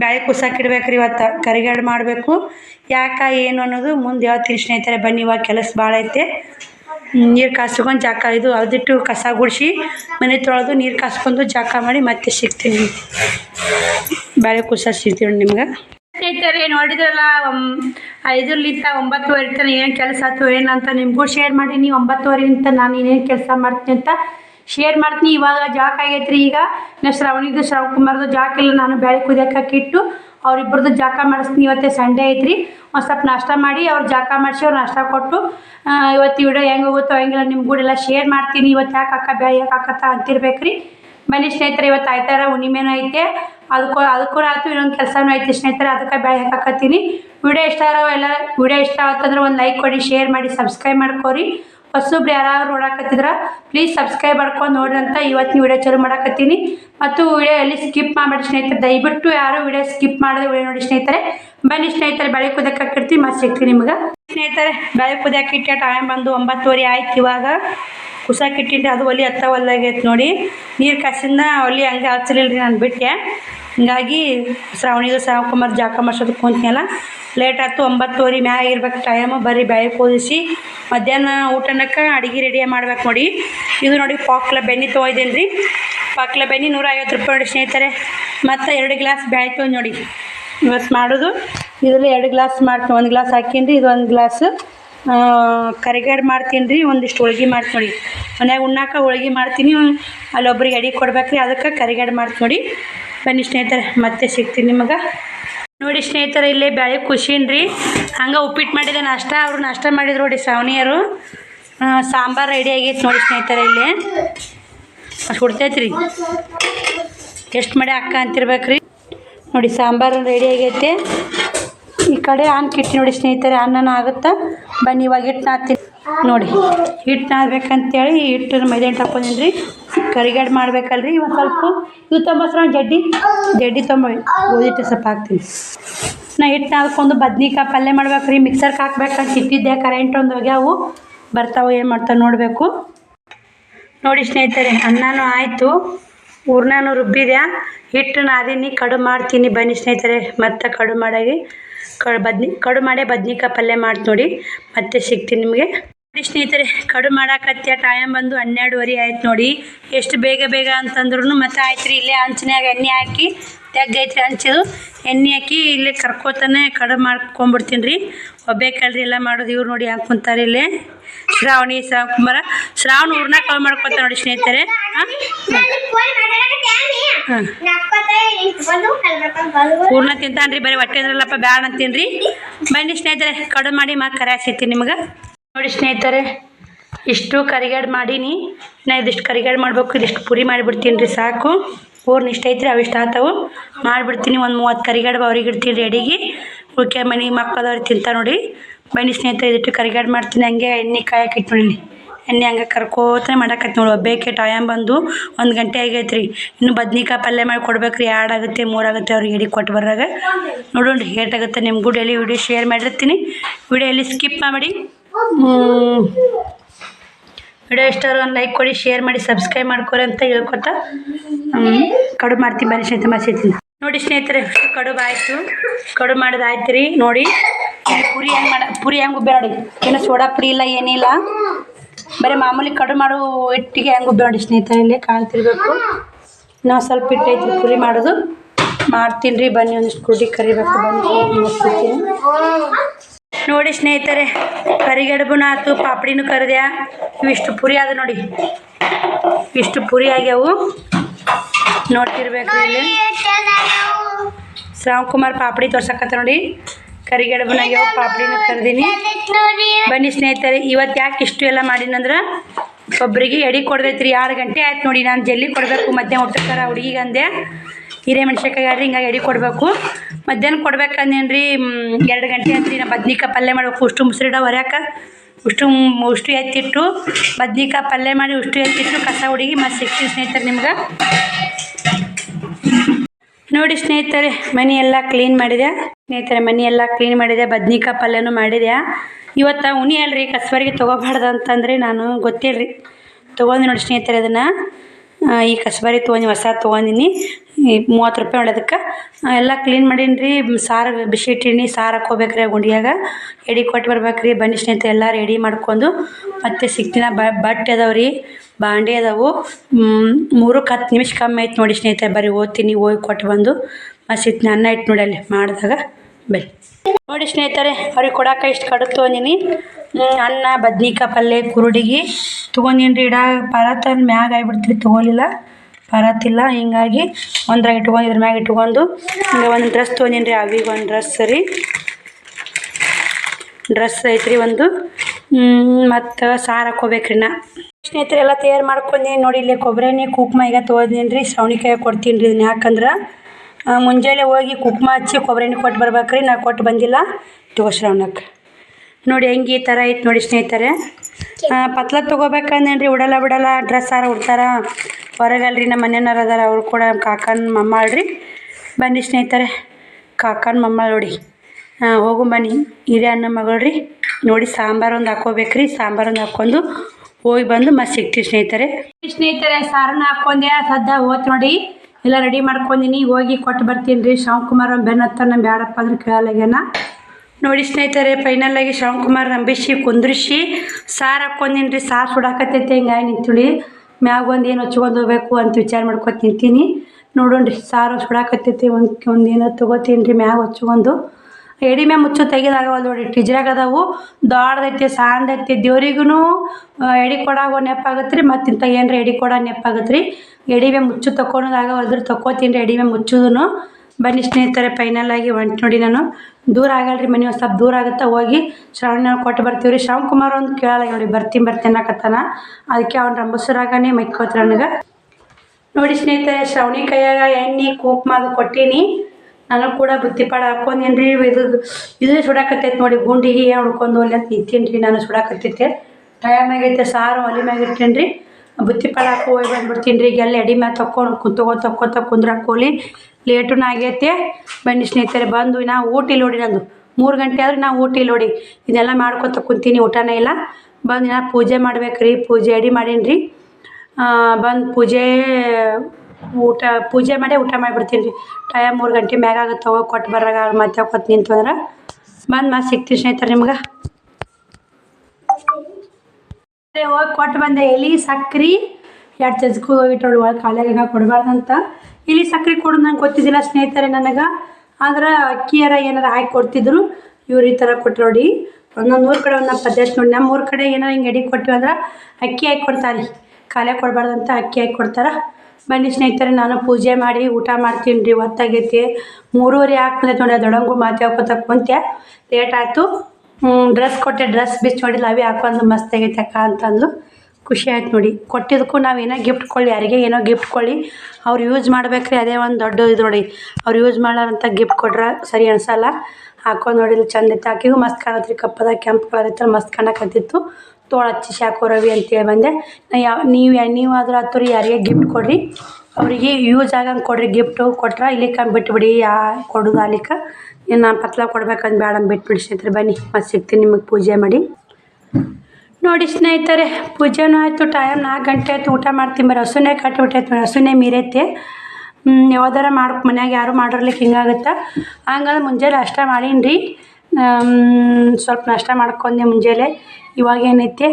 ಬ್ಯಾಳೆ ಕುಸಾಕಿಡ್ಬೇಕು ರೀ ಇವತ್ತು. ಕರಿಗಡ್ ಮಾಡಬೇಕು. ಯಾಕೆ, ಏನು ಅನ್ನೋದು ಮುಂದೆ ಹೇಳ್ತೀನಿ ಸ್ನೇಹಿತರೆ. ಬನ್ನಿ, ಇವಾಗ ಕೆಲಸ ಭಾಳ ಐತೆ. ನೀರು ಕಾಸ್ಕೊಂಡು ಜಾಕ ಇದು ಅದಿಟ್ಟು ಕಸ ಗುಡಿಸಿ ಮನೆ ತೊಳೆದು ನೀರು ಕಾಸ್ಕೊಂಡು ಜಾಕ ಮಾಡಿ ಮತ್ತೆ ಸಿಗ್ತೀನಿ. ಬಾಳೆ ಕುಸ ಸಿಗ್ತೀವಿ ನಿಮ್ಗೆ. ಸ್ನೇಹಿತರೆ, ನೋಡಿದ್ರಲ್ಲ ಐದರಿಂದ ಒಂಬತ್ತುವರೆ ತನಕ ಏನು ಕೆಲಸ ಆಯ್ತು ಏನಂತ ನಿಮಗೂ ಶೇರ್ ಮಾಡೀನಿ ಅಂತ ನಾನು ಏನೇನು ಕೆಲಸ ಮಾಡ್ತೀನಿ ಅಂತ ಶೇರ್ ಮಾಡ್ತೀನಿ. ಇವಾಗ ಜಾಕ್ ಆಗೈತ್ರಿ ಈಗ. ನಾ ಶ್ರವಣಿದು ಕುಮಾರ್ದು ಜಾಕ್ ಇಲ್ಲ ನಾನು ಬೆಳೆ ಕುದಿಯಕ್ಕೆ ಅವ್ರಿಬ್ರದ್ದು ಜಾಕ ಮಾಡಿಸ್ತೀನಿ. ಇವತ್ತೇ ಸಂಡೇ ಐತ್ರಿ. ಒಂದು ಸ್ವಲ್ಪ ನಾಷ್ಟ ಮಾಡಿ ಅವ್ರು ಜಾಕ ಮಾಡಿಸಿ ಅವ್ರು ನಾಷ್ಟ ಕೊಟ್ಟು ಇವತ್ತು ವಿಡಿಯೋ ಹೆಂಗೆ ಹೋಗುತ್ತೋ ಹೆಂಗಿಲ್ಲ ನಿಮ್ಮ ಕೂಡ ಎಲ್ಲ ಶೇರ್ ಮಾಡ್ತೀನಿ. ಇವತ್ತು ಯಾಕೆ ಅಕ್ಕ ಬ್ಯಾ, ಯಾಕೆ ಅಕ್ಕತ್ತ ಅಂತಿರ್ಬೇಕ್ರಿ. ಮನೆ ಸ್ನೇಹಿತರೆ, ಇವತ್ತು ಆಯ್ತಾರ ಹುಣ್ಣಿಮೆನೂ ಐತೆ. ಅದಕ್ಕೂ ಅದಕ್ಕೂ ಆಯ್ತು, ಇನ್ನೊಂದು ಕೆಲಸನೂ ಐತೆ ಸ್ನೇಹಿತರೆ, ಅದಕ್ಕೆ ಬೇಳೆ ಹಾಕತ್ತೀನಿ ವಿಡಿಯೋ ಇಷ್ಟ ಇರೋ ಎಲ್ಲ, ವಿಡಿಯೋ ಇಷ್ಟ ಆಗತ್ತಂದ್ರೆ ಒಂದು ಲೈಕ್ ಕೊಡಿ ಶೇರ್ ಮಾಡಿ ಸಬ್ಸ್ಕ್ರೈಬ್ ಮಾಡ್ಕೊರಿ. ಹೊಸಬ್ರು ಯಾರು ನೋಡಾಕತ್ತಿದ್ರ ಪ್ಲೀಸ್ ಸಬ್ಸ್ಕ್ರೈಬ್ ಮಾಡ್ಕೊಂಡು ನೋಡ್ರಿ ಅಂತ ಇವತ್ತಿನ ವಿಡಿಯೋ ಚಾಲು ಮಾಡಕತ್ತೀನಿ. ಮತ್ತು ವಿಡಿಯೋ ಅಲ್ಲಿ ಸ್ಕಿಪ್ ಮಾಡಬೇಡಿ ಸ್ನೇಹಿತರೆ. ದಯವಿಟ್ಟು ಯಾರು ವಿಡಿಯೋ ಸ್ಕಿಪ್ ಮಾಡಿದ್ರೆ ವಿಡಿಯೋ ನೋಡಿ ಸ್ನೇಹಿತರೆ. ಬನ್ನಿ ಸ್ನೇಹಿತರೆ, ಬೆಳೆ ಕುದಕ್ಕೆ ಹಾಕಿರ್ತೀನಿ ಮತ್ತೆ ಸಿಗ್ತೀನಿ ನಿಮ್ಗೆ. ಸ್ನೇಹಿತರೆ, ಬೆಳೆ ಕುದಿಯಕ್ಕೆ ಇಟ್ಟ ಟೈಮ್ ಬಂದು ಒಂಬತ್ತುವರೆ ಆಯ್ತು ಇವಾಗ. ಕುಸಾಕಿಟ್ಟಿದ್ದೆ ಅದು ಒಲಿ ಹತ್ತ ಒಲ್ಲಾಗೈತೆ ನೋಡಿ. ನೀರು ಕಾಸಿಂದ ಒಲಿ ಹಂಗೆ ಹಚ್ಚಲಿಲ್ಲ ರೀ ನಾನು ಬಿಟ್ಟೆ. ಹಿಂಗಾಗಿ ಶ್ರಾವಣಿಗೆ ಶ್ರಾವಕುಮಾರ್ ಜಾಕ ಮಾಡ್ಸೋದಕ್ಕೆ ಕುಂತಿನಲ್ಲ ಲೇಟ್ ಆಯ್ತು, ಒಂಬತ್ತುವರೆ ಮ್ಯಾಗ ಇರ್ಬೇಕು ಟೈಮು ಬರೀ ಬ್ಯಾಗ್ ಕೂದಿಸಿ ಮಧ್ಯಾಹ್ನ ಊಟನಕ್ಕೆ ಅಡುಗೆ ರೆಡಿ ಮಾಡ್ಬೇಕು ನೋಡಿ. ಇದು ನೋಡಿ ಪಾಕ್ಲ ಬೆನ್ನಿ ತೊಗೊಯ್ದೇನೆ ರೀ ಪಾಕ್ಲ ಬೆನ್ನಿ ನೂರ ಐವತ್ತು ರೂಪಾಯಿ ನೋಡಿ ಸ್ನೇಹಿತರೆ. ಮತ್ತು ಎರಡು ಗ್ಲಾಸ್ ಬ್ಯಾಗ್ ತೊಗೊಂಡು ನೋಡಿ. ಇವತ್ತು ಮಾಡೋದು. ಇದರಲ್ಲಿ ಎರಡು ಗ್ಲಾಸ್ ಮಾಡ್ತೀನಿ. ಒಂದು ಗ್ಲಾಸ್ ಹಾಕೀನಿ ರೀ ಇದು ಒಂದು ಗ್ಲಾಸ್ ಕರಿಗಡ್ ಮಾಡ್ತೀನಿ ರೀ ಒಂದಿಷ್ಟು ಹೋಳ್ಗೆ ಮಾಡ್ತೀನಿ ನೋಡಿ. ಮನ್ಯಾಗ ಉಣ್ಣಾಕ ಹೋಳ್ಗೆ ಮಾಡ್ತೀನಿ. ಅಲ್ಲೊಬ್ರಿಗೆ ಎಡಿ ಕೊಡ್ಬೇಕು ರೀ ಅದಕ್ಕೆ ಕರಿಗಡ್ ಮಾಡ್ತೀನಿ ನೋಡಿ. ಬನ್ನಿ ಸ್ನೇಹಿತರೆ, ಮತ್ತೆ ಸಿಗ್ತೀನಿ ನಿಮಗೆ. ನೋಡಿ ಸ್ನೇಹಿತರೆ, ಇಲ್ಲೇ ಬ್ಯಾಳೆ ಖುಷಿನ್ರಿ. ಹಂಗೆ ಉಪ್ಪಿಟ್ಟು ಮಾಡಿದೆ ನಾಷ್ಟ, ಅವರು ನಾಷ್ಟ ಮಾಡಿದ್ರು ನೋಡಿ ಸಾವಣಿಯರು ಸಾಂಬಾರು ರೆಡಿ ಆಗೈತೆ ನೋಡಿ ಸ್ನೇಹಿತರೆ ಇಲ್ಲಿ. ಅಷ್ಟು ಕೊಡ್ತೈತ್ರಿ ಎಷ್ಟು ಮಾಡಿ ಅಕ್ಕ ಅಂತಿರ್ಬೇಕ್ರಿ. ನೋಡಿ ಸಾಂಬಾರು ರೆಡಿ ಆಗೈತೆ. ಈ ಕಡೆ ಅನ್ನ ಕಿಟ್ಟಿ ನೋಡಿ ಸ್ನೇಹಿತರೆ, ಅನ್ನನ ಆಗುತ್ತಾ? ಬನ್ನಿ ಇವಾಗ ನಾ ನಾದ್ತೀನಿ. ನೋಡಿ ಹಿಟ್ಟು ನಾದ್ಬೇಕಂತೇಳಿ ಹಿಟ್ಟು ಮೈದಾನ ರೀ ಕರಿಗಡ್ ಮಾಡ್ಬೇಕಲ್ರಿ, ಒಂದು ಸ್ವಲ್ಪ. ಇದು ತೊಂಬಸ್ರ ಜಡ್ಡಿ. ಜಡ್ಡಿ ತೊಂಬ ಗೋಧಿ ಹಿಟ್ಟು ಸ್ವಲ್ಪ ಹಾಕ್ತೀನಿ. ನಾ ಹಿಟ್ಟು ನಾದ್ಕೊಂಡು ಬದ್ನಿಕಾಯಿ ಪಲ್ಯ ಮಾಡ್ಬೇಕು ರೀ ಮಿಕ್ಸರ್ಗೆ ಹಾಕ್ಬೇಕಂತ ಇಟ್ಟಿದ್ದೆ ಕರೆಂಟ್ ಒಂದು ಹೋಗ್ಯಾವು. ಬರ್ತಾವೆ, ಏನು ಮಾಡ್ತಾವೆ ನೋಡಬೇಕು. ನೋಡಿ ಸ್ನೇಹಿತರೆ, ಅನ್ನನೂ ಆಯಿತು. ಹೂರ್ಣನೂ ರುಬ್ಬಿದೆ ಹಿಟ್ಟು ನಾದೀನಿ ಕಡು ಮಾಡ್ತೀನಿ ಬನ್ನಿ ಸ್ನೇಹಿತರೆ, ಮತ್ತೆ ಕಡು ಮಾಡಾಗಿ. ಕಡು ಬದ್ನಿ ಕಡು ಮಾಡೇ ಬದ್ನಿಕಾಯಿ ಪಲ್ಯ ಮಾಡಿ ನೋಡಿ. ಮತ್ತೆ ಸಿಗ್ತೀನಿ ನಿಮಗೆ. ನೋಡಿ ಸ್ನೇಹಿತರೆ, ಕಡು ಮಾಡಾಕತ್ಯ ಟೈಮ್ ಬಂದು ಹನ್ನೆರಡುವರೆ ಆಯ್ತು ನೋಡಿ. ಎಷ್ಟು ಬೇಗ ಬೇಗ ಅಂತಂದ್ರೂ ಮತ್ತೆ ಆಯ್ತು ರೀ ಇಲ್ಲೇ ಹಂಚಿನಾಗ ಎಣ್ಣೆ ಹಾಕಿ ತೆಗ್ಗೈತ್ರಿ ಹಂಚದು ಎಣ್ಣೆ ಹಾಕಿ ಇಲ್ಲೇ ಕರ್ಕೋತಾನೆ ಕಡು ಮಾಡ್ಕೊಂಬಿಡ್ತೀನಿ ರೀ ಒಬ್ಬೇಕಲ್ರಿ ಎಲ್ಲ ಮಾಡೋದು, ಇವ್ರು ನೋಡಿ ಹಂಗೆ ಕುಂತಾರೆ ಇಲ್ಲೇ. ಶ್ರಾವಣಿ ಶ್ರಾವಣ್ ಕುಮಾರ ಶ್ರಾವಣ ಊರ್ನ ಕಾಲ್ ಮಾಡ್ಕೊತ ನೋಡಿ ಸ್ನೇಹಿತರೆ. ಊರ್ನ ತಿಂತಾನ್ರಿ, ಬರೀ ಹೊಟ್ಟೆ ಅಂದ್ರಲ್ಲಪ್ಪ ಬ್ಯಾಡ ಅಂತೀನ್ರಿ ಬನ್ನಿ ಸ್ನೇಹಿತರೆ, ಕಡು ಮಾಡಿ ಮತ್ತೆ ಕರೆ ಸಿಗ್ತೀನಿ ನಿಮ್ಗೆ. ನೋಡಿ ಸ್ನೇಹಿತರೆ, ಇಷ್ಟು ಕರಿಗಡ್ ಮಾಡೀನಿ. ನಾ ಇದಿಷ್ಟು ಕರಿಗಡ್ ಮಾಡಬೇಕು, ಇದಿಷ್ಟು ಪುರಿ ಮಾಡಿಬಿಡ್ತೀನಿ ರೀ ಸಾಕು. ಊರ್ನ ಇಷ್ಟ ಐತ್ರಿ ಅವು ಇಷ್ಟ ಆತವು. ಮಾಡಿಬಿಡ್ತೀನಿ, ಒಂದು ಮೂವತ್ತು ಕರಿಗಡ್ ಅವ್ರಿಗೆ ಇಡ್ತೀನಿ ರೆಡಿಗೆ ಉಳ್ಕೆ ಮನೆ ಮಕ್ಕಳದವ್ರಿಗೆ ತಿಂತ ನೋಡಿ. ಬನ್ನಿ ಸ್ನೇಹಿತರೆ ಇದಿಟ್ಟು ಕರಿಗಡ್ ಮಾಡ್ತೀನಿ. ಹಂಗೆ ಎಣ್ಣೆ ಕಾಯಕ್ಕೆ ಇಟ್ಟು ನೋಡಿ ಎಣ್ಣೆ ಹಂಗೆ ಕರ್ಕೋತಾನೆ ಮಾಡಕತ್ತೆ ನೋಡಿ. ಒಬ್ಬೇಕೆ ಟೈಮ್ ಬಂದು ಒಂದು ಗಂಟೆ ಆಗೈತೆ ರೀ ಇನ್ನು ಬದ್ನಿಕಾಯಿ ಪಲ್ಯ ಮಾಡಿ ಕೊಡ್ಬೇಕು ರೀ ಎರಡು ಆಗುತ್ತೆ ಮೂರಾಗುತ್ತೆ ಅವ್ರಿಗೆ ಎಡಿ ಕೊಟ್ಟು ಬರಾಗ. ನೋಡೋಣ ಏಟಾಗುತ್ತೆ ನಿಮಗೂ ಡೈಲಿ ವಿಡಿಯೋ ಶೇರ್ ಮಾಡಿರ್ತೀನಿ. ವಿಡಿಯೋ ಎಲ್ಲಿ ಸ್ಕಿಪ್ ಮಾಡಿ ವಿಡಿಯೋ ಇಷ್ಟಾರು ಒಂದು ಲೈಕ್ ಕೊಡಿ ಶೇರ್ ಮಾಡಿ ಸಬ್ಸ್ಕ್ರೈಬ್ ಮಾಡ್ಕೊರಿ ಅಂತ ಹೇಳ್ಕೊತಾ. ಕಡು ಕಡುಬು ಮಾಡ್ತೀನಿ ಬನ್ನಿ ಸ್ನೇಹಿತರೆ ಮಾಡ್ಸಿದ್ದೀನಿ ನೋಡಿ ಸ್ನೇಹಿತರೆ ಕಡುಬು ಆಯಿತು. ಕಡುಬು ಮಾಡೋದು ಆಯ್ತು ರೀ, ನೋಡಿ. ಪುರಿ ಹೆಂಗೆ ಮಾಡ ಪುರಿ ಹೆಂಗೆ ಉಬ್ಬೆ ನೋಡಿ ಏನು ಸೋಡಾ ಪುಡಿ ಇಲ್ಲ, ಏನಿಲ್ಲ. ಬರೀ ಮಾಮೂಲಿ ಕಡು ಮಾಡೋ ಹಿಟ್ಟಿಗೆ ಹೆಂಗೆ ಉಬ್ಬೆ ನೋಡಿ ಸ್ನೇಹಿತರೆ, ಇಲ್ಲಿ ಕಾಣ್ತಿರ್ಬೇಕು ನಾವು ಸ್ವಲ್ಪ ಇಟ್ಟೈತಿ ಪುರಿ ಮಾಡೋದು. ಮಾಡ್ತೀನಿ ರೀ ಬನ್ನಿ, ಒಂದಿಷ್ಟು ಕುಡಿ ಕರಿಬೇಕು, ಬನ್ನಿ. ಮುಗಿಸ್ತೀನಿ ನೋಡಿ ಸ್ನೇಹಿತರೆ ಕರಿಗಡುಬುನ ಆತು ಪಾಪಡಿನೂ ಕರೆದ್ಯಾ. ಇವಿಷ್ಟು ಪುರಿ ಆದ ನೋಡಿ. ಇಷ್ಟು ಪುರಿ ಆಗ್ಯಾವು. ನೋಡ್ತಿರ್ಬೇಕು ಇಲ್ಲಿ. ಶ್ರಾವ್ ಕುಮಾರ್ ಪಾಪಡಿ ತೋರ್ಸಕತ್ತ ನೋಡಿ. ಕರಿಗಡಬನ ಯಾವ ಪಾಪಡಿನೂ ಕರೆದೀನಿ. ಬನ್ನಿ ಸ್ನೇಹಿತರೆ, ಇವತ್ತು ಯಾಕೆ ಇಷ್ಟು ಎಲ್ಲ ಮಾಡಿನಂದ್ರೆ ಒಬ್ಬರಿಗೆ ಎಡಿ ಕೊಡ್ದೈತ್ರಿ. ಆರು ಗಂಟೆ ಆಯ್ತು ನೋಡಿ, ನಾನು ಜಲ್ಲಿ ಕೊಡಬೇಕು. ಮಧ್ಯಾಹ್ನ ಊಟಕ್ಕಾರ ಹುಡುಗಿಗೆ ಅಂದೆ. ಹಿರೇಮೆಣ್ಸಿನ್ಕಾಯಿ ಯಾರ್ರಿ ಹಿಂಗಾಗಿ ಎಡಿ ಕೊಡಬೇಕು. ಮಧ್ಯಾಹ್ನ ಕೊಡ್ಬೇಕಂದೇನ್ರಿ ಎರಡು ಗಂಟೆ ಆಯ್ತ್ರಿ ರೀ ನಾ ಬದ್ನಿಕಾಯಿ ಪಲ್ಯ ಮಾಡ್ಬೇಕು ಉಷ್ಟು ಮುಸ್ರಿಡ ಹೊರ್ಯಾಕ. ಉಷ್ಟು ಉಷ್ಟು ಎತ್ತಿಟ್ಟು ಬದ್ನಿಕಾಯಿ ಪಲ್ಯ ಮಾಡಿ ಉಷ್ಟು ಎತ್ತಿಟ್ಟು ಕಸ ಹುಡುಗಿ ಮತ್ತು ಸಿಗ್ತೀನಿ ಸ್ನೇಹಿತರೆ ನಿಮ್ಗೆ. ನೋಡಿ ಸ್ನೇಹಿತರೆ, ಮನೆ ಎಲ್ಲ ಕ್ಲೀನ್ ಮಾಡಿದೆ. ಸ್ನೇಹಿತರೆ, ಮನೆ ಎಲ್ಲ ಕ್ಲೀನ್ ಮಾಡಿದೆ, ಬದ್ನಿಕಾಯಿ ಪಲ್ಯನೂ ಮಾಡಿದೆ. ಇವತ್ತು ಉನಿ ಅಲ್ರಿ ಕಸ್ಬರಿಗೆ ತೊಗೋಬಾರ್ದು ಅಂತಂದ್ರೆ ನಾನು ಗೊತ್ತಿಲ್ರಿ. ತೊಗೊಂಡು ನೋಡಿ ಸ್ನೇಹಿತರೆ ಅದನ್ನು. ಈ ಕಸಬರಿ ತೊಗೊಂಡು ಹೊಸ ತೊಗೊಂಡಿನಿ ಈ ಮೂವತ್ತು ರೂಪಾಯಿ ಹೊಡೆದಕ್ಕೆ ಎಲ್ಲ ಕ್ಲೀನ್ ಮಾಡೀನಿ ರೀ ಸಾರು ಬಿಸಿ ಇಟ್ಟೀನಿ ಸಾರು ಹಾಕೋಬೇಕ್ರಿ ಗುಂಡಿಯಾಗ. ಎಡಿ ಕೊಟ್ಟು ಬರ್ಬೇಕ್ರಿ. ಬನ್ನಿ ಸ್ನೇಹಿತರೆ, ಎಲ್ಲ ರೆಡಿ ಮಾಡ್ಕೊಂಡು. ಮತ್ತೆ ಸಿಕ್ತಿನ ಬಟ್ಟೆ ಅದಾವೆ ರೀ ಬಾಂಡೆ ಅದಾವು. ಮೂರಕ್ಕೆ ಹತ್ತು ನಿಮಿಷ ಕಮ್ಮಿ ಆಯ್ತು ನೋಡಿ ಸ್ನೇಹಿತರೆ. ಬರೀ ಓದ್ತೀನಿ ಹೋಗಿ ಕೊಟ್ಟು ಬಂದು. ಮತ್ತೆ ಸಿಗ್ತೀನಿ ಅನ್ನ ಇಟ್ಟು ನೋಡಿ ಅಲ್ಲಿ ಮಾಡಿದಾಗ. ಬೈ ನೋಡಿ ಸ್ನೇಹಿತರೆ, ಅವ್ರಿಗೆ ಕೊಡಕ್ಕೆ ಇಷ್ಟು ಕಡುಬು ತೊಗೊಂಡಿನಿ. ಅನ್ನ, ಬದ್ನಿಕಾಯಿ ಪಲ್ಯ ಕುರುಡಿಗೆ. ತೊಗೊಂಡಿನಿ ಇಡ, ಪರತ್ ಮ್ಯಾಗ ಆಗಿಬಿಡ್ತೀರಿ ತೊಗೊಲಿಲ್ಲ ಪರತಿಲ್ಲ ಹಿಂಗಾಗಿ ಒಂದ್ರಾಗ ಇಟ್ಕೊಂಡು, ಇದ್ರ ಮ್ಯಾಗ ಇಟ್ಕೊಂಡು ಹಿಂಗೆ ಒಂದು ಡ್ರೆಸ್ ತೊಗೊಂಡಿನಿ ಅವಿಗೆ ಒಂದು ಡ್ರೆಸ್ ರೀ. ಡ್ರೆಸ್ ಐತ್ರಿ ಒಂದು. ಮತ್ತು ಸಾರು ಹಾಕೋಬೇಕ್ರಿ ನಾ. ಸ್ನೇಹಿತರೆ, ಎಲ್ಲ ತಯಾರು ಮಾಡ್ಕೊಂಡಿ. ನೋಡಿ, ಇಲ್ಲಿ ಕೊಬ್ಬರಿ ಕುಕ್ಮ ಈಗ ತೊಗೊಂಡಿನಿ ರೀ ಶ್ರವಣಿಕಾಯಿ ಕೊಡ್ತೀನಿ ರೀ ಇದನ್ನ ಯಾಕಂದ್ರೆ ಮುಂಜಾನೆ ಹೋಗಿ ಕುಕ್ಮ ಹಚ್ಚಿ ಕೊಬ್ಬರಿ ಎಣ್ಣೆ ಕೊಟ್ಟು ಬರ್ಬೇಕ್ರಿ, ನಾ ಕೊಟ್ಟು ಬಂದಿಲ್ಲ. ತಗೋ ಶ್ರವಣಕ್ಕೆ. ನೋಡಿ ಹೆಂಗೆ ಈ ಥರ ಐತೆ ನೋಡಿ ಸ್ನೇಹಿತರೆ. ಪತ್ಲ ತೊಗೋಬೇಕಂದೇನು ರೀ ಉಡಲ್ಲ ಬಿಡಲ್ಲ ಡ್ರೆಸ್ ಆರ ಉಡ್ತಾರ. ಹೊರಗಲ್ರಿ ನಮ್ಮ ಮನೆಯವ್ರು ಅದಾರ, ಅವ್ರು ಕೂಡ ಕಾಕನ ಮಮ್ಮಳ್ರಿ ಬನ್ನಿ ಸ್ನೇಹಿತರೆ, ಕಾಕನ ಮಮ್ಮ ನೋಡಿ. ಹೋಗು ಬನ್ನಿ, ಹಿರಿಯ ಅನ್ನ ಮಗಳ್ರಿ ನೋಡಿ ಸಾಂಬಾರು ಒಂದು ಹಾಕೋಬೇಕ್ರಿ ಸಾಂಬಾರು ಒಂದು ಹಾಕ್ಕೊಂಡು ಹೋಗಿ ಬಂದು ಮತ್ತೆ ಸಿಗ್ತೀವಿ ಸ್ನೇಹಿತರೆ. ಸ್ನೇಹಿತರೆ, ಸಾರನ್ನ ಹಾಕ್ಕೊಂಡೆ, ಸದ್ದ ಹೋತ್ ನೋಡಿ. ಎಲ್ಲ ರೆಡಿ ಮಾಡ್ಕೊಂಡಿನಿ. ಹೋಗಿ ಕೊಟ್ಟು ಬರ್ತೀನಿ ರೀ ಶಿವಕುಮಾರ್ ಅವ್ನು ಬೆನ್ನತ್ತ ನಮ್ಮ ಬ್ಯಾಡಪ್ಪ ಅಂದ್ರೆ ಕೇಳಲಾಗ್ಯಾನ. ನೋಡಿ ಸ್ನೇಹಿತರೆ ಫೈನಲ್ ಆಗಿ ಶಿವಕುಮಾರ್ ನಂಬಿಸಿ ಕುಂದ್ರಿಸಿ ಸಾರು ಹಾಕ್ಕೊಂಡಿನಿ ರೀ ಸಾರು ಸುಡಾಕತ್ತೈತೆ. ಹಿಂಗಾಗಿ ನಿಂತುಳಿ ಮ್ಯಾಗ ಒಂದು ಏನು ಹಚ್ಕೊಂಡು ಹೋಗ್ಬೇಕು ಅಂತ ವಿಚಾರ ಮಾಡ್ಕೊತ ತಿಂತೀನಿ ನೋಡೋಣ ರೀ ಸಾರು ಸುಡಾಕತ್ತೈತಿ. ಒಂದು ಒಂದು ಏನೋ ತೊಗೋತೀನಿ ರೀ ಮ್ಯಾಗ ಹಚ್ಕೊಂಡು. ಎಡಿ ಮ್ಯಾಗ ಮುಚ್ಚು ತೆಗೆದಾಗವಲ್ಲ ನೋಡಿ ಟಿಜ್ರಾಗ ಅದಾವು. ದೊಡ್ಡದೈತಿ, ಸಾಂದೈತಿ. ದೇವ್ರಿಗೂ ಎಡಿ ಕೊಡಾಗ ನೆಪ್ಪಾಗತ್ತೆ ರೀ ಮತ್ತು ಇಂಥ ಏನರ ಎಡಿ ಕೊಡ ನೆಪ್ಪಾಗತ್ತೆ ರೀ ಎಡಿ ಮ್ಯಾಗ ಮುಚ್ಚು ತಗೊಳೋದಾಗ ಅದ್ರ ತಕೋತೀನಿ ರೀ ಎಡಿಮೆ ಮ್ಯಾಗ ಬನ್ನಿ ಸ್ನೇಹಿತರೆ ಫೈನಲ್ ಆಗಿ ಹೊಂಟು ನೋಡಿ ನಾನು. ದೂರ ಆಗಲ್ರಿ ಮನೆ, ಒಂದು ಸ್ವಲ್ಪ ದೂರ ಆಗುತ್ತೆ ಹೋಗಿ. ಶ್ರಾವಣ ಕೊಟ್ಟು ಬರ್ತೀವಿ ರೀ ಶ್ರಾವಣ್ ಕುಮಾರ್ ಒಂದು ಕೇಳಲ್ಲ ನೋಡಿ ಬರ್ತೀನಿ ಬರ್ತೀನಿ ಅನ್ನಕತ್ತಾನ. ಅದಕ್ಕೆ ಅವ್ನು ರಂಬಸರಾಗನೇ ಮೈಕೋತ್ರ ನನಗೆ ನೋಡಿ ಸ್ನೇಹಿತರೆ, ಶ್ರವಣಿ ಕೈಯಾಗ ಎಣ್ಣೆ ಕೂಪ್ ಅದು ಕೊಟ್ಟೀನಿ. ನಾನು ಕೂಡ ಬುತ್ತಿಪಾಡ ಹಾಕೊಂಡೇನ್ರಿ ಇದು ಇದು ಸುಡಾಕತ್ತೈತೆ ನೋಡಿ ಗುಂಡಿಗೆ ಹುಡ್ಕೊಂಡು ಹೋಗ್ಲಿ ಅಂತ ನಿಂತೀನಿ ರೀ ನಾನು ಸುಡಾಕತ್ತೈತೆ. ಟೈಮ್ ಆಗೈತೆ ಸಾರು, ಒಲೆ ಮ್ಯಾಗ ಇರ್ತೀನಿ ರೀ ಬುತ್ತಿಪಾಡ ಹಾಕಿ ಹೋಗಿ ಬಂದ್ಬಿಡ್ತೀನಿ ರೀ. ಈಗೆಲ್ಲ ಎಡಿ ಮ್ಯಾಲೆ ತಕ್ಕೊಂಡು ಕುಂತ್ಕೊ ತಕ್ಕೊತ ಕುಂದ್ರ ಹೋಗ್ಲಿ ಲೇಟುನ ಆಗೈತೆ. ಬನ್ನಿ ಸ್ನೇಹಿತರೆ, ಬಂದು ನಾ ಊಟ ನಂದು. ಮೂರು ಗಂಟೆ ಆದ್ರೆ ನಾ ಊಟ ಇಲ್ಲಿ ಇದೆಲ್ಲ ಮಾಡ್ಕೊತ ಕುಂತೀನಿ, ಊಟನೇ ಇಲ್ಲ. ಬಂದು ನಾ ಪೂಜೆ ಮಾಡ್ಬೇಕ್ರಿ ಪೂಜೆ ಎಡಿ ಮಾಡೀನಿ ರೀ. ಬಂದು ಪೂಜೆ, ಊಟ, ಪೂಜೆ ಮಾಡಿ ಊಟ ಮಾಡಿಬಿಡ್ತೀನಿ ರೀ. ಟೈಮ್ ಮೂರು ಗಂಟೆ ಮ್ಯಾಗ ಆಗುತ್ತೆ, ಹೋಗಿ ಕೊಟ್ಟು ಬರಾಗ ಮತ್ತೆ ಕೊತ್ತು ನಿಂತು ಅಂದ್ರೆ ಬಂದು ಮತ್ತೆ ಸಿಗ್ತೀನಿ ಸ್ನೇಹಿತರೆ ನಿಮ್ಗೆ. ಹೋಗಿ ಕೊಟ್ಟು ಬಂದೆ. ಎಲಿ, ಸಕ್ರೆ. ಎರಡು ಚಜ್ಕು ಹೋಗಿಟ್ಟಳು ಒಳಗೆ ಕಾಲಾಗ ಕೊಡಬಾರ್ದಂತ. ಇಲ್ಲಿ ಸಕ್ರೆ ಕೊಡೋದು ನಂಗೆ ಗೊತ್ತಿದ್ದಿಲ್ಲ ಸ್ನೇಹಿತರೆ ನನಗೆ. ಆದ್ರೆ ಅಕ್ಕಿಯರ ಏನಾರ ಹಾಕಿ ಕೊಡ್ತಿದ್ರು, ಇವ್ರು ಈ ಥರ ಕೊಟ್ಟು ನೋಡಿ. ಒಂದೊಂದು ಊರ ಕಡೆ ಒಂದೊಂದು ಪದ್ಧತಿ ನೋಡಿ. ನಮ್ಮ ಊರು ಕಡೆ ಏನಾರ ಹಿಂಗೆ ಎಡಿ ಕೊಟ್ಟಿವಿ ಅಂದ್ರೆ ಅಕ್ಕಿ ಹಾಕಿ ಕೊಡ್ತಾರೆ. ಕಾಲೇ ಕೊಡಬಾರ್ದಂತ ಅಕ್ಕಿ ಹಾಕಿ ಕೊಡ್ತಾರೆ. ಬನ್ನಿ ಸ್ನೇಹಿತರೆ, ನಾನು ಪೂಜೆ ಮಾಡಿ ಊಟ ಮಾಡ್ತೀನಿ ರೀ. ಹೊತ್ತಾಗೈತಿ. ಮೂರುವರೆ ಹಾಕಿ ನೋಡಿ ದೊಡ್ಡಂಗು ಮಾತಾಡ್ಕೊತ ಕುಂತೆ ಲೇಟ್ ಆಯಿತು. ಡ್ರೆಸ್ ಕೊಟ್ಟೆ ಡ್ರೆಸ್ ಬಿಚ್ ನೋಡಿಲ್ಲ ಅವೇ ಹಾಕೊಂಡು ಮಸ್ತ್ ಆಗೈತೆ ಅಕ್ಕ ಅಂತಂದ್ಲು. ಖುಷಿ ಆಯ್ತು ನೋಡಿ. ಕೊಟ್ಟಿದ್ದಕ್ಕೂ ನಾವು ಏನೋ ಗಿಫ್ಟ್ ಕೊಳ್ಳಿ ಯಾರಿಗೆ ಏನೋ ಗಿಫ್ಟ್ ಕೊಳ್ಳಿ ಅವ್ರು ಯೂಸ್ ಮಾಡ್ಬೇಕ್ರಿ, ಅದೇ ಒಂದು ದೊಡ್ಡ ಇದು ನೋಡಿ. ಅವ್ರು ಯೂಸ್ ಮಾಡೋರಂಥ ಗಿಫ್ಟ್ ಕೊಟ್ರೆ ಸರಿ ಅನ್ಸಲ್ಲ. ಹಾಕೊಂಡು ನೋಡಿಲ್ಲ ಚಂದ ಇತ್ತು. ಆಕಿಗೂ ಮಸ್ತ್ ಕಾಣತ್ರಿ ಕಪ್ಪದಾಗ ಕೆಂಪು ಕಲರ್ ಇತ್ತು ಮಸ್ತ್ ಕಾಣಕತ್ತಿತ್ತು. ತೋಳ ಹಚ್ಚಿ ಶಾಕೋ, ರವಿ ಅಂತೇಳಿ ಬಂದೆ. ಯಾವ ನೀವು ನೀವು ಆದರೂ ಆತು ರೀ ಯಾರಿಗೆ ಗಿಫ್ಟ್ ಕೊಡ್ರಿ. ಅವರಿಗೆ ಯೂಸ್ ಆಗಂಗೆ ಕೊಡ್ರಿ ಗಿಫ್ಟು ಕೊಟ್ರೆ ಇಲ್ಲಿ ಬಿಟ್ಬಿಡಿ, ಯಾ, ಕೊಡೋದು ಅಲ್ಲಿಕ ಇನ್ನು ನಾನು ಪತ್ಲ ಕೊಡ್ಬೇಕಂದ್ ಬೇಡ ಬಿಟ್ಬಿಡಿ ಸ್ನೇಹಿತರೆ, ಬನ್ನಿ, ಮತ್ತೆ ಸಿಗ್ತೀನಿ ನಿಮಗೆ ಪೂಜೆ ಮಾಡಿ. ನೋಡಿ ಸ್ನೇಹಿತರೆ, ಪೂಜೆನೂ ಆಯಿತು ಟೈಮ್ ನಾಲ್ಕು ಗಂಟೆ ಆಯಿತು, ಊಟ ಮಾಡ್ತೀನಿ ಬರೀ ಹಸುನೇ ಕಟ್ಟಿಬಿಟ್ಟೈತೆ ಹಸುನೇ ಮೀರೈತೆ. ಯಾವ್ದಾರ ಮಾಡಿ, ಮನ್ಯಾಗ ಯಾರು ಮಾಡಿರ್ಲಿಕ್ಕೆ ಹಿಂಗಾಗುತ್ತೆ? ಹಂಗಂದ್ರೆ ಮುಂಜಾನೆ ಅಷ್ಟ ಮಾಡೀನಿ ರೀ ಸ್ವಲ್ಪ ನಷ್ಟ ಮಾಡ್ಕೊಂಡೆ ಮುಂಜಾನೆ. ಇವಾಗ ಏನೈತೆ?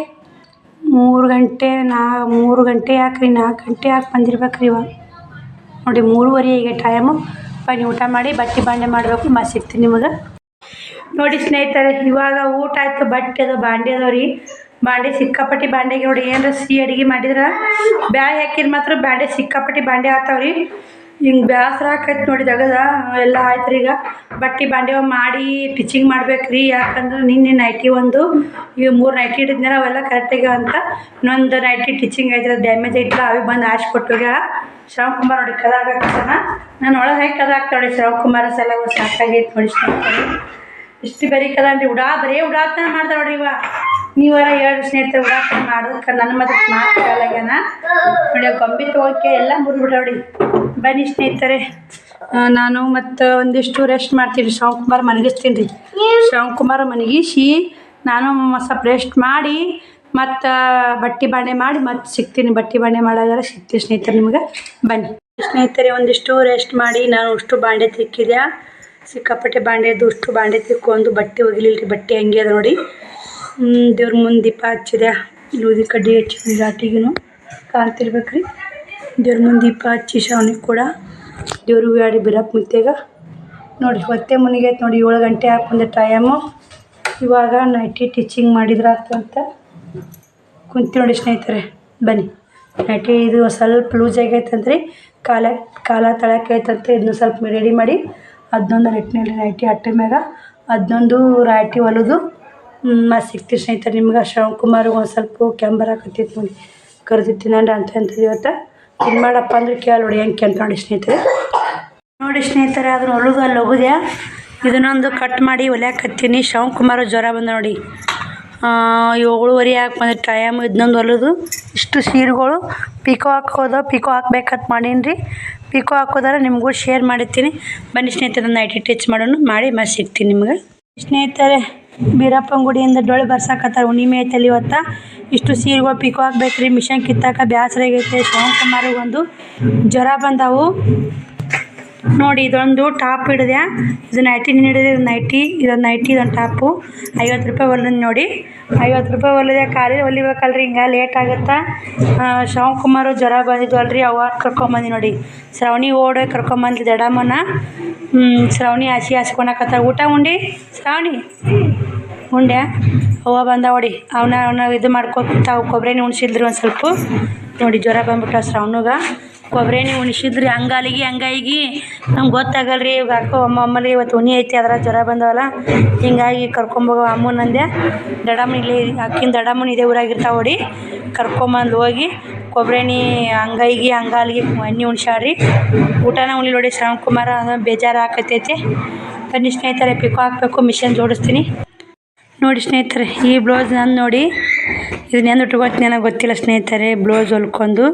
ಮೂರು ಗಂಟೆ, ನಾ, ಮೂರು ಗಂಟೆ ಯಾಕ್ರಿ, ನಾಲ್ಕು ಗಂಟೆ ಯಾಕೆ ಬಂದಿರ್ಬೇಕು ರೀ ಇವಾಗ? ನೋಡಿ ಮೂರುವರೆ ಈಗ ಟೈಮು. ಬನ್ನಿ ಊಟ ಮಾಡಿ, ಬಟ್ಟೆ ಬಾಂಡೆ ಮಾಡಬೇಕು ಮತ್ತೆ ಸಿಗ್ತೀನಿ ನಿಮಗೆ? ನೋಡಿ ಸ್ನೇಹಿತರೆ, ಇವಾಗ ಊಟ ಆಯ್ತು, ಬಟ್ಟೆ ಅದು, ಬಾಂಡೆ ಅದಾವ ರೀ. ಬಾಂಡೆ ಸಿಕ್ಕಾಪಟ್ಟಿ ಬಾಂಡೆಗೆ ನೋಡಿ, ಏನಾರ ಸಿಹಿ ಅಡುಗೆ ಮಾಡಿದ್ರೆ? ಬ್ಯಾಳೆ ಹಾಕಿದ್ರೆ ಮಾತ್ರ ಬಾಂಡೆ ಸಿಕ್ಕಾಪಟ್ಟಿ ಬಾಂಡೆ ಆತಾವ ರೀ. ಹಿಂಗೆ ಬೇಸರ ಆಕೈತೆ ನೋಡಿ ದಗದ ಎಲ್ಲ ಆಯ್ತು ರೀ ಈಗ. ಬಟ್ಟೆ ಬಾಂಡೆ ಮಾಡಿ ಟಿಚಿಂಗ್ ಮಾಡ್ಬೇಕು ರೀ ಯಾಕಂದ್ರೆ ನಿನ್ನೆ ನೈಟಿ ಒಂದು ಈಗ ಮೂರು ನೈಟಿ ಇಟ್ಟಿದ್ನಲ್ಲ ಅವೆಲ್ಲ ಕರೆಕ್ಟಾಗಿ ಅಂತ. ಇನ್ನೊಂದು ನೈಟಿ ಟಿಚಿಂಗ್ ಐತ್ರ ಡ್ಯಾಮೇಜ್ ಐತಿಲ್ಲ ಅవి ಬಂದು ಆಶ್ ಕೊಟ್ಟೋಗ ಶ್ರವಣ್ ಕುಮಾರ್ ನೋಡಿ ಕದ ಹಾಕತ್ತಾನ ನಾನು ಒಳಗೆ ಹೇಗೆ ಕದ ಹಾಕ್ತಾಳೆ ಶ್ರವಣ್ ಕುಮಾರ್ ಸಲ ಸಾಕಾಗೈತೆ ನೋಡಿ ಸ್ನೇಹಿತರೆ. ಇಷ್ಟು ಬರೀ ಕದ ಅಂದ್ರೆ ಉಡಾ, ಬರೀ ಉಡಾತನ ಮಾಡ್ತಾಳೆ ನೋಡ್ರಿ ಇವ. ನೀವಾರ ಎರಡು ಸ್ನೇಹಿತರು, ಉಡಾತನ ಮಾಡೋದಕ್ಕೆ ನನ್ನ ಮದಕ್ಕೆ ಮಾತಾಡಲಾಗ್ಯಾನ ನೋಡಿ ಗೊಂಬೆ ತೊಗೋಕೆ ಎಲ್ಲ ನೋಡಿ. ಬನ್ನಿ ಸ್ನೇಹಿತರೆ. ನಾನು ಮತ್ತು ಒಂದಿಷ್ಟು ರೆಸ್ಟ್ ಮಾಡ್ತೀನಿ. ಶ್ರವಣ್ ಕುಮಾರ್ ಮನಗಿಸ್ತೀನಿ ರೀ. ಶ್ರವಣ್ ಕುಮಾರ್ ಮನಗಿಸಿ ನಾನು ಸ್ವಲ್ಪ ರೆಸ್ಟ್ ಮಾಡಿ ಮತ್ತು ಬಟ್ಟೆ ಬಾಣೆ ಮಾಡಿ ಮತ್ತೆ ಸಿಗ್ತೀನಿ. ಬಟ್ಟೆ ಬಾಣೆ ಮಾಡೋದಾರ ಸಿಗ್ತೀನಿ ಸ್ನೇಹಿತರೆ ನಿಮ್ಗೆ. ಬನ್ನಿ. ಸ್ನೇಹಿತರೆ, ಒಂದಿಷ್ಟು ರೆಸ್ಟ್ ಮಾಡಿ ನಾನು ಅಷ್ಟು ಬಾಂಡೆ ತಿಕ್ಕಿದ್ಯಾ? ಸಿಕ್ಕಾಪಟ್ಟೆ ಬಾಂಡೆ ಇದ್ದು ಅಷ್ಟು ಬಾಂಡೆ ತಿಕ್ಕೊಂದು ಬಟ್ಟೆ ಒಗಿಲಿಲ್ಲ ರೀ ಬಟ್ಟೆ ಹಂಗೆ ಅದ ನೋಡಿ. ದೇವ್ರ ಮುಂದೆ ದೀಪ ಹಚ್ಚಿದೆ ಲೂದಿ ಕಡ್ಡಿ ಹಚ್ಚಿದ್ವಿ ಘಾಟಿಗೂ ಕಾಣ್ತಿರ್ಬೇಕು ರೀ ದೇವ್ರ ಮುಂದೆ ದೀಪ ಹಚ್ಚಿ ಶಾವಣಿಗೆ ಕೂಡ ದೇವ್ರಿಗೆ ಬ್ಯಾಡಿ ಬಿರಪ್ಪ ಮುತ್ತೆಗ ನೋಡಿ, ಹೊತ್ತೆ ಮುನಿಗೆ ಐತೆ ನೋಡಿ, ಏಳು ಗಂಟೆ ಹಾಕೊಂಡೆ ಟೈಮು ಇವಾಗ ನೈಟಿ ಟೀಚಿಂಗ್ ಮಾಡಿದ್ರ ಅಂತ ಕುಂತಿ ನೋಡಿ ಸ್ನೇಹಿತರೆ, ಬನ್ನಿ. ನೈಟಿ ಇದು ಸ್ವಲ್ಪ ಲೂಸ್ ಆಗೈತಂದ್ರೆ ಕಾಲ ಕಾಲ ತಳಕ್ಕೆ ಐತಂತೆ ಇದನ್ನ ಸ್ವಲ್ಪ ರೆಡಿ ಮಾಡಿ ಅದನ್ನೊಂದು ನೆಟ್ಟಿನಲ್ಲಿ ನೈಟಿ ಅಟ್ಟೆ ಮ್ಯಾಗ ಅದನ್ನೊಂದು ರಾಟಿ ಹೊಲಿದು ಮತ್ತು ಸಿಗ್ತೀವಿ ಸ್ನೇಹಿತರೆ, ನಿಮ್ಗೆ ಶ್ರವಣ್ ಕುಮಾರ್ ಒಂದು ಸ್ವಲ್ಪ ಕ್ಯಾಂಬರ್ ಹಾಕತ್ತೈತೆ ನೋಡಿ. ಕರೆದಿತ್ತು ನಾನು ಅಂತ ಇವತ್ತು. ಇದು ಮಾಡಪ್ಪ ಅಂದ್ರೆ ಕೇಳಿ ನೋಡಿ, ಹೆಂಗೆ ಕೆಂತ ನೋಡಿ ಸ್ನೇಹಿತರೆ. ನೋಡಿ ಸ್ನೇಹಿತರೆ ಅದನ್ನ ಹೊಲಿದು ಅಲ್ಲಿ ಹೋಗುದೆ ಇದನ್ನೊಂದು ಕಟ್ ಮಾಡಿ ಹೊಲಿಯಾಕತ್ತೀನಿ ಶ್ರವಣ್ ಕುಮಾರ್ ಜ್ವರ ಬಂದ ನೋಡಿ. ಏಳುವರೆ ಹಾಕಿ ಬಂದ ಟೈಮ್ ಇದನ್ನೊಂದು ಹೊಲದು ಇಷ್ಟು ಸೀರೆಗಳು ಪಿಕೋ ಹಾಕೋದು ಪಿಕೋ ಹಾಕ್ಬೇಕಂತ ಮಾಡೀನಿ ರೀ ಪಿಕೋ ಹಾಕೋದಾರ ನಿಮಗೂ ಶೇರ್ ಮಾಡಿರ್ತೀನಿ. ಬನ್ನಿ ಸ್ನೇಹಿತರೆ ನೈಟಿ ಟಚ್ ಮಾಡೋಣ ಮಾಡಿ ಮತ್ತೆ ಸಿಗ್ತೀನಿ ನಿಮ್ಗೆ. ಸ್ನೇಹಿತರೆ ಬೀರಪ್ಪನ ಗುಡಿಯಿಂದ ಡೊಳ್ಳು ಬರ್ಸಾಕತ್ತಾರ. ಹುಣ್ಣಿಮೆ ಐತಲ್ಲಿ ಇವತ್ತ. ಇಷ್ಟು ಸೀರೆಗಳು ಪಿಕೋ ಹಾಕ್ಬೇಕು ರೀ ಮಿಷನ್ ಕಿತ್ತಾಕ ಬ್ಯಾಸರ ಆಗೈತೆ. ಒಂದು ಜ್ವರ ಬಂದಾವು. ನೋಡಿ, ಇದೊಂದು ಟಾಪ್ ಹಿಡಿದೆ. ಇದು ನೈಟಿ ಹಿಡಿದೆ. ಇದು ನೈಟಿ, ಇದೊಂದು ನೈಟಿ, ಇದೊಂದು ಟಾಪು. ಐವತ್ತು ರೂಪಾಯಿ ಹೊಲಿದ್ ನೋಡಿ. ಐವತ್ತು ರೂಪಾಯಿ ಹೊಲಿದೆ ಖಾಲಿ ಹೊಲಿಬೇಕಲ್ರಿ ಹಿಂಗೆ ಲೇಟ್ ಆಗುತ್ತಾ? ಶಿವಕುಮಾರು ಕುಮಾರು ಜ್ವರ ಬಂದಿದ್ದು ಅಲ್ರಿ. ಅವ ಕರ್ಕೊಂಬಂದಿ ನೋಡಿ. ಶ್ರವಣಿ ಓಡೆ ಕರ್ಕೊಂಬಂದಿ ದಡಮ್ಮನ ಶ್ರವಣಿ ಹಸಿ ಹಾಸ್ಕೊಳಕತ್ತ ಊಟ ಉಂಡಿ? ಶ್ರಾವಣಿ? ಉಂಡೆ ಅವ್ವ ಬಂದ ನೋಡಿ ಅವನ ಅವನ ಇದು ಕೊಬ್ಬರಿ ಎಣ್ಣೆ ಉಣ್ಸಿದ್ರಿ ಒಂದು ಸ್ವಲ್ಪ. ನೋಡಿ ಜ್ವರ ಬಂದ್ಬಿಟ್ಟ ಶ್ರವಣಗ ಎಣ್ಣೆ ಉಣ್ಸಿದ್ರಿ ಹಂಗಾಲಿಗೆ ಹಂಗಾಗಿ ನಮ್ಗೆ ಗೊತ್ತಾಗಲ್ಲ ರೀ ಇವಾಗ ಅಕ್ಕ ಅಮ್ಮ, ಅಮ್ಮಲ್ಲಿ ಇವತ್ತು ಉನಿ ಐತಿ ಅದ್ರ ಜ್ವರ ಬಂದವಲ್ಲ. ಹಿಂಗಾಗಿ ಕರ್ಕೊಂಬೋಗ ಅಮ್ಮನಂದೆ ದಡಮ್ಮನ ಇಲ್ಲಿ, ಅಕ್ಕಿನ ದಡಮ್ಮನ ಇದೆ ಊರಾಗಿರ್ತಾವ ನೋಡಿ ಕರ್ಕೊಂಬಂದು ಹೋಗಿ ಕೊಬ್ಬರಿ ಎಣ್ಣೆ ಹಂಗಾಯಿಗಿ ಹಂಗಾಲಿಗೆ ಎಣ್ಣೆ ಉಣ್ಸ್ಯಾಡ್ರಿ ಊಟನ ಉಣ್ಲಿ ನೋಡಿ ಶ್ರವಣ್ ಕುಮಾರ ಬೇಜಾರು ಆಕತೈತಿ. ಬನ್ನಿ ಸ್ನೇಹಿತರೆ, ಪಿಕೋ ಹಾಕಬೇಕು, ಮಿಷನ್ ಜೋಡಿಸ್ತೀನಿ. ನೋಡಿ ಸ್ನೇಹಿತರೆ, ಈ ಬ್ಲೌಸ್ ನಾನು ನೋಡಿ, ಇದನ್ನ ಎಂದು ಉಟ್ಕೋತೀನಿ ನನಗೆ ಗೊತ್ತಿಲ್ಲ ಸ್ನೇಹಿತರೆ, ಬ್ಲೌಸ್ ಹೊಲ್ಕೊಂಡು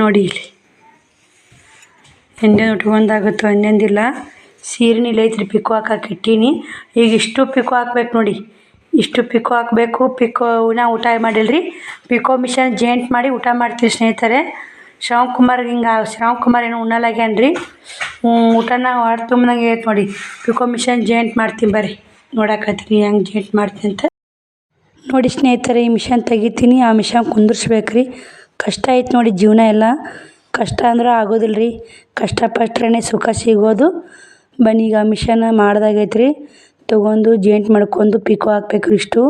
ನೋಡಿ ಇಲ್ಲಿ. ಎಂದೇನು ಉಟ್ಕೊಂಡಾಗುತ್ತೋ ಎಂದೆಂದಿಲ್ಲ ಸೀರೆನ ಇಲ್ಲ ಐತ್ರಿ ಪಿಕೋ ಹಾಕಕ್ಕೆ ಇಟ್ಟೀನಿ. ಈಗ ಇಷ್ಟು ಪಿಕೋ ಹಾಕ್ಬೇಕು ನೋಡಿ. ಇಷ್ಟು ಪಿಕೋ ಹಾಕಬೇಕು ಪಿಕೋ ನಾ ಊಟ ಮಾಡಿಲ್ರಿ. ಪಿಕೋ ಮಿಷನ್ ಜೇಂಟ್ ಮಾಡಿ ಊಟ ಮಾಡ್ತೀವಿ ಸ್ನೇಹಿತರೆ. ಶ್ರವಣ್ ಕುಮಾರ್ ಹಿಂಗೆ, ಶ್ರವಣ್ ಕುಮಾರ್ ಏನು ಉಣ್ಣಲಾಗ್ಯಾನ್ರಿ. ಊಟನ ಹೊರ ಐತೆ ನೋಡಿ. ಪಿಕೋ ಮಿಷನ್ ಜೇಂಟ್ ಮಾಡ್ತೀನಿ ಬರ್ರಿ. ನೋಡಕತ್ತೀನಿ, ಹೆಂಗೆ ಜೇಟ್ ಮಾಡ್ತೀನಿ ಅಂತ. ನೋಡಿ ಸ್ನೇಹಿತರೆ, ಈ ಮಿಷನ್ ತೆಗಿತೀನಿ, ಆ ಮಿಷನ್ ಕುಂದಿರ್ಸ್ಬೇಕು ಕಷ್ಟ ಐತೆ ನೋಡಿ ಜೀವನ ಎಲ್ಲ. ಕಷ್ಟ ಅಂದ್ರೆ ಆಗೋದಿಲ್ಲ ರೀ ಕಷ್ಟಪಟ್ರೇ ಸುಖ ಸಿಗೋದು. ಬನ್ನಿ, ಈಗ ಆ ಮಿಷನ್ ಮಾಡ್ದಾಗೈತೆ ರೀ ತೊಗೊಂಡು ಜೇಂಟ್ ಮಾಡ್ಕೊಂಡು ಪಿಕೋ ಹಾಕ್ಬೇಕು ಇಷ್ಟು.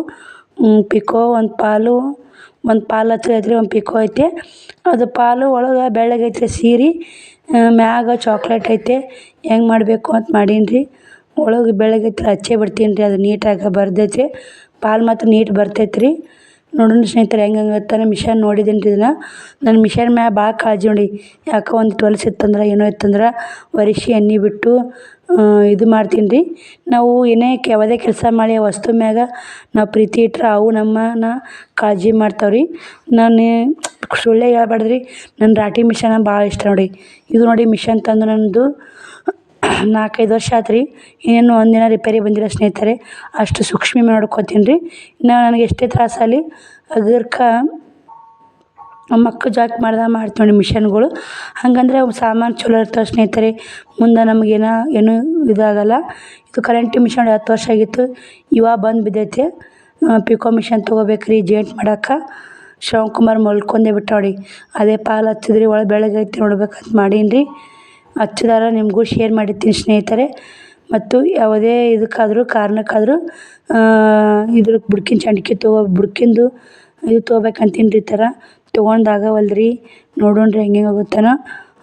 ಪಿಕೋ ಒಂದು ಪಾಲು ಒಂದು ಪಾಲು ಹಚ್ಚೈತ್ರಿ ಒಂದು ಪಿಕೋ ಐತೆ. ಅದು ಪಾಲು ಒಳಗೆ ಬೆಳ್ಳಗೈತೆ ಸೀರೆ. ಮ್ಯಾಗ ಚಾಕ್ಲೇಟ್ ಐತೆ. ಹೆಂಗೆ ಮಾಡಬೇಕು ಅಂತ ಮಾಡೀನಿ ರೀ ಒಳಗೆ ಬೆಳಗ್ಗೆ ಹಚ್ಚೇ ಬಿಡ್ತೀನಿ ರೀ, ಅದು ನೀಟಾಗಿ ಬರ್ತೈತಿ ಪಾಲು ಮಾತ್ರ ನೀಟ್ ಬರ್ತೈತೆ ರೀ. ನೋಡೋಣ ಸ್ನೇಹಿತರೆ, ಹೆಂಗೆ ಹೆಂಗೆ ಇರ್ತಾನೆ ಮಿಷನ್ ನೋಡಿದ್ದೀನಿ ರೀ ಇದನ್ನು. ನನ್ನ ಮಿಷನ್ ಮ್ಯಾಗ ಭಾಳ ಕಾಳಜಿ ನೋಡಿ. ಯಾಕೆ ಒಂದು ಹೊಲಸು ಇತ್ತಂದ್ರೆ, ಏನೋ ಇತ್ತಂದ್ರೆ ಒರೆಸಿ ಎಣ್ಣೆ ಬಿಟ್ಟು ಇದು ಮಾಡ್ತೀನಿ ರೀ. ನಾವು ಏನೇ ಯಾವುದೇ ಕೆಲಸ ಮಾಡಿ ವಸ್ತು ಮ್ಯಾಗ ನಾವು ಪ್ರೀತಿ ಇಟ್ಟರೆ ಅವು ನಮ್ಮನ್ನ ಕಾಳಜಿ ಮಾಡ್ತಾವೆ ರೀ. ನಾನು ಸುಳ್ಳೇ ಹೇಳ್ಬಾರ್ದು ರೀ ನನ್ನ ರಾಟಿ ಮಿಷನ್ ಭಾಳ ಇಷ್ಟ ನೋಡಿ. ಇದು ನೋಡಿ ಮಿಷನ್ ತಂದು ನನ್ನದು ನಾಲ್ಕೈದು ವರ್ಷ ಆತು ರೀ ಇನ್ನೇನು ಒಂದಿನ ರಿಪೇರಿ ಬಂದಿಲ್ಲ ಸ್ನೇಹಿತರೆ, ಅಷ್ಟು ಸೂಕ್ಷ್ಮ ನೋಡ್ಕೊತೀನಿ ರೀ. ಇನ್ನು ನನಗೆ ಎಷ್ಟೇ ತ್ರಾಸಾಗಲಿ ಅದಕ್ಕೆ ಮಕ್ಕಳು ಜಾಕ್ ಮಾಡ್ದೆ ಮಾಡ್ತೀವಿ ಮಿಷನ್ಗಳು. ಹಾಗಂದ್ರೆ ಸಾಮಾನು ಚಲೋ ಇರ್ತಾವೆ ಸ್ನೇಹಿತರೆ. ಮುಂದೆ ನಮಗೇನ ಏನೂ ಇದಾಗಲ್ಲ. ಇದು ಕರೆಂಟ್ ಮಿಷನ್ ಹತ್ತು ವರ್ಷ ಆಗಿತ್ತು. ಇವಾಗ ಬಂದು ಬಿದ್ದೈತೆ. ಪಿಕೋ ಮಿಷನ್ ತೊಗೋಬೇಕು ರೀ ಜೇಂಟ್ ಮಾಡೋಕೆ ಶಿವಕುಮಾರ್ ಮಲ್ಕೊಂಡೇ ಬಿಟ್ಟ ನೋಡಿ ಅದೇ ಪಾಲು ಹಚ್ಚಿದ್ರಿ, ಒಳಗೆ ಬೆಳಗೈತಿ ನೋಡ್ಬೇಕಂತ ಮಾಡೀನಿ ರೀ. ಹಚ್ಚಿದಾರ ನಿಮಗೂ ಶೇರ್ ಮಾಡಿರ್ತೀನಿ ಸ್ನೇಹಿತರೆ. ಮತ್ತು ಯಾವುದೇ ಇದಕ್ಕಾದರೂ ಕಾರಣಕ್ಕಾದರೂ ಇದ್ರ ಬುಡ್ಕಿನ ಚಂಡಿಕೆ ತೊಗೋ, ಬುಡ್ಕಿಂದು ಇದು ತೊಗೋಬೇಕಂತೀನಿ ರೀ ಈ ಥರ. ತೊಗೊಂಡಾಗವಲ್ರಿ ರೀ ನೋಡೋಣ ರೀ ಹೆಂಗೆ ಹೆಂಗೆ ಆಗುತ್ತಾನೋ.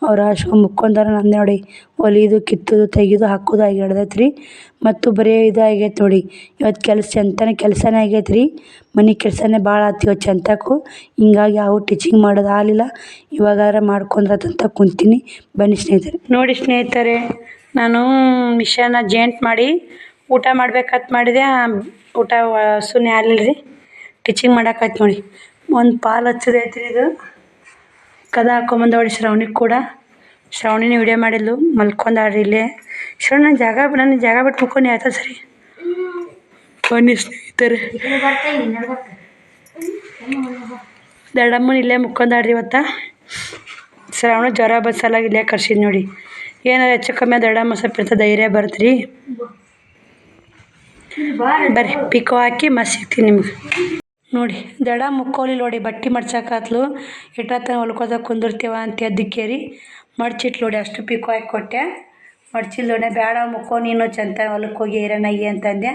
ಅವ್ರು ಅಷ್ಟು ಮುಕ್ಕೊಂಡಾರ ನಂದು ನೋಡಿ. ಹೊಲಿದು ಕಿತ್ತುದು, ತೆಗೆದು ಹಾಕೋದು ಆಗಿ ಹಿಡ್ದೈತೆ ರೀ ಮತ್ತು ಬರೀ ಇದು ಆಗೈತೆ ನೋಡಿ. ಇವತ್ತು ಕೆಲಸ ಚಂತನ ಕೆಲಸನೇ ಆಗೈತೆ ರೀ. ಮನೆ ಕೆಲಸನೇ ಭಾಳ ಆತು ಇವತ್ತು ಚಂತಕು ಹಿಂಗಾಗಿ ಯಾವ ಟೀಚಿಂಗ್ ಮಾಡೋದು ಆಗಲಿಲ್ಲ. ಇವಾಗಾರ ಮಾಡ್ಕೊಂಡ್ರತಂತ ಕುಂತೀನಿ. ಬನ್ನಿ ಸ್ನೇಹಿತರೆ. ನೋಡಿ ಸ್ನೇಹಿತರೆ, ನಾನು ಮಿಷನ್ನ ಜೇಂಟ್ ಮಾಡಿ ಊಟ ಮಾಡ್ಬೇಕಂತ ಮಾಡಿದೆ. ಊಟ ಸುಮ್ಮನೆ ಆಗಲಿಲ್ಲ ರೀ ಟೀಚಿಂಗ್ ಮಾಡೋಕ್ಕಾಯ್ತು ನೋಡಿ. ಒಂದು ಪಾಲು ಹಚ್ಚದೈತೆ ಇದು. ಕದ ಹಾಕೊಂಬಂದ ಶ್ರಾವಣಿಗೆ ಕೂಡ. ಶ್ರವಣಿನ ವಿಡಿಯೋ ಮಾಡಿದ್ಲು, ಮಲ್ಕೊಂಡಾಳ್ರಿ ಇಲ್ಲೇ. ಶ್ರವಣ ನನ್ನ ಜಾಗ ನನ್ನ ಜಾಗ ಬಿಟ್ಟು ಮುಕ್ಕೊಂಡು ಆಯ್ತದ ಸರಿ. ಬನ್ನಿ ಸ್ನೇಹಿತರೆ. ದಡಮ್ಮನ ಇಲ್ಲೇ ಮುಕ್ಕೊಂಡಾಡ್ರಿ ಇವತ್ತ. ಶ್ರಾವಣ ಜ್ವರ ಬಸ್ಸಲ್ಲ ಇಲ್ಲೇ ಕರ್ಸಿದ್ ನೋಡಿ. ಏನಾರು ಹೆಚ್ಚು ಕಮ್ಮಿ ದಡಮ್ಮ ಸ್ವಲ್ಪ ಇರ್ತದೆ ಧೈರ್ಯ ಬರ್ತೀರಿ. ಬರ್ರಿ ಪಿಕೋ ಹಾಕಿ ಮತ್ತೆ ಸಿಗ್ತೀನಿ ನಿಮ್ಗೆ. ನೋಡಿ, ದಡ ಮುಕ್ಕೋಲಿ ನೋಡಿ ಬಟ್ಟೆ ಮಡ್ಚಕಾತ್ಲು ಇಟ್ಟ ಹೊಲ್ಕೋದ ಕುಂದಿರ್ತೀವ ಅಂತ ಅದಕ್ಕೆ ರೀ ಮಡ್ಚಿಟ್ಲು ನೋಡಿ ಅಷ್ಟು ಪಿಕೋ ಹಾಕಿ ಕೊಟ್ಟೆ. ಮಡ್ಚಿಲ್ ನೋಡಿ ಬೇಡ ಮುಕ್ಕೋ, ನೀನು ಚಂತ ಹೊಲಕ್ಕೆ ಹೋಗಿ ಏರನಾಗಿ ಅಂತಂದೆ.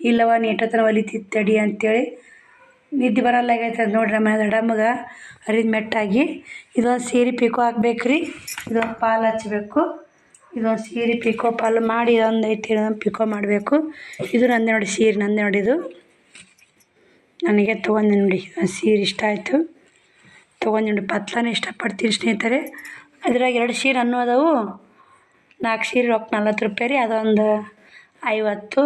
ಇಲ್ಲವ ನೀಟತನ ತಡಿ ಅಂತೇಳಿ. ನಿದ್ದೆ ಬರಲ್ಲ ಆಗೈತೆ ನೋಡ್ರಿ ನಮ್ಮ ದಡಮ್ಮಗ ಹರಿದ ಮೆಟ್ಟಾಗಿ ಇದೊಂದು ಸೀರೆ ಪಿಕೋ ಹಾಕ್ಬೇಕು ರೀ ಇದೊಂದು ಪಾಲು ಹಚ್ಚಬೇಕು ಇದೊಂದು ಸೀರೆ ಪಿಕೋ ಪಾಲು ಮಾಡಿ ಇದೊಂದು ಐತಿ ಪಿಕೋ ಮಾಡಬೇಕು. ಇದು ನಂದೆ ನೋಡಿ, ಸೀರೆ ನಂದೆ ನೋಡಿ ಇದು. ನನಗೆ ತೊಗೊಂಡೆ ನೋಡಿ ಸೀರೆ ಇಷ್ಟ ಆಯಿತು. ತೊಗೊಂಡು ನೋಡಿ, ಪತ್ಲನೇ ಇಷ್ಟಪಡ್ತೀನಿ ಸ್ನೇಹಿತರೆ. ಅದ್ರಾಗ ಎರಡು ಸೀರೆ ಅನ್ನೋ ಅದಾವು ನಾಲ್ಕು ಸೀರೆ ರೊಕ್ಕ ನಲ್ವತ್ತು ರೂಪಾಯಿ ರೀ, ಅದೊಂದು ಐವತ್ತು,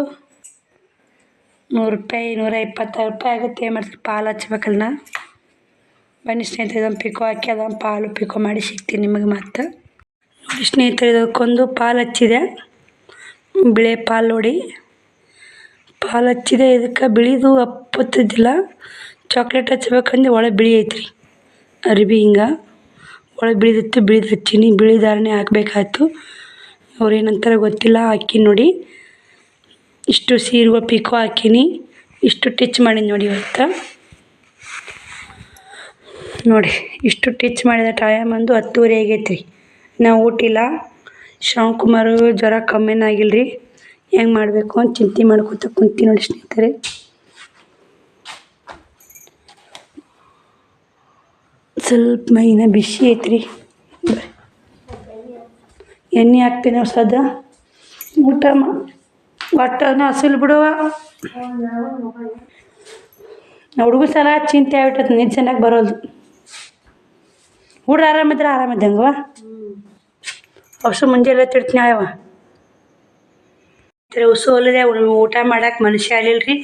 ನೂರು ರೂಪಾಯಿ, ನೂರ ಇಪ್ಪತ್ತಾರು ರೂಪಾಯಿ ಆಗುತ್ತೆ. ಏನು ಮಾಡ್ತೀನಿ ಪಾಲು ಹಚ್ಬೇಕಲ್ಲ ನಾ. ಬನ್ನಿ ಸ್ನೇಹಿತರೆ, ಇದೊಂದು ಪಿಕೋ ಹಾಕಿ, ಅದೊಂದು ಪಾಲು ಪಿಕೋ ಮಾಡಿ ಸಿಗ್ತೀನಿ ನಿಮಗೆ ಮತ್ತೆ. ನೋಡಿ ಸ್ನೇಹಿತರೆ, ಇದಕ್ಕೊಂದು ಪಾಲು ಹಚ್ಚಿದೆ. ಬಿಳೆ ಪಾಲು ನೋಡಿ. ಪಾಲು ಹಚ್ಚಿದೆ ಇದಕ್ಕೆ ಬಿಳಿದು ಅಪ್ಪತ್ತಿದ್ದಿಲ್ಲ ಚಾಕ್ಲೇಟ್ ಹಚ್ಬೇಕಂದ್ರೆ ಒಳಗೆ ಬಿಳಿ ಐತ್ರಿ. ಅರ್ಬಿ ಹಿಂಗೆ. ಒಳಗೆ ಬಿಳಿದಿತ್ತು, ಬಿಳಿದು ಹಚ್ಚೀನಿ. ಬಿಳಿ ದಾರನೇ ಹಾಕ್ಬೇಕಾಯ್ತು. ಅವ್ರು ಏನಂತಾರೆ ಗೊತ್ತಿಲ್ಲ. ಹಾಕಿ ನೋಡಿ. ಇಷ್ಟು ಸೀರೆಗಳು ಪಿಕೋ ಹಾಕೀನಿ. ಇಷ್ಟು ಟಿಚ್ ಮಾಡೀನಿ ನೋಡಿ ಇವತ್ತು. ನೋಡಿ, ಇಷ್ಟು ಟಿಚ್ ಮಾಡಿದ ಟೈಮ್ ಒಂದು ಹತ್ತುವರೆ ಆಗೈತೆ ರೀ ನಾವು ಊಟಿಲ್ಲ ಶ್ರವಣ್ ಜ್ವರ ಕಮ್ಮಿನೇ ಆಗಿಲ್ಲ ರೀ ಹೆಂಗೆ ಮಾಡಬೇಕು ಅಂತ ಚಿಂತೆ ಮಾಡ್ಕೊತ ಕುಂತಿ ನೋಡಿ ಸ್ನೇಹಿತರೆ. ಸ್ವಲ್ಪ ಮೈನ ಬಿಸಿ ಐತ್ರಿ. ಎಣ್ಣೆ ಹಾಕ್ತೇನೆ ಸದ. ಊಟ ಒಟ್ಟನ ಒಟ್ಟು ಹಸಿಲ್ ಬಿಡುವ ಹುಡುಗ ಸಲ ಚಿಂತೆ ಆಗ್ಬಿಟ್ಟೈತೆ ನಿಜ ಚೆನ್ನಾಗಿ ಬರೋದು ಹುಡ್ರು ಆರಾಮಿದ್ರೆ ಆರಾಮಿದ್ದಂಗವ ಅವಶ್ಯ ಮುಂಜಾನೆ ತಿಡ್ತೀನಿ ಅವ ಉಸು ಅಲ್ಲದೆ ಊಟ ಮಾಡಕ್ಕೆ ಮನುಷ್ಯ ಆಗಲಿಲ್ಲ ರೀ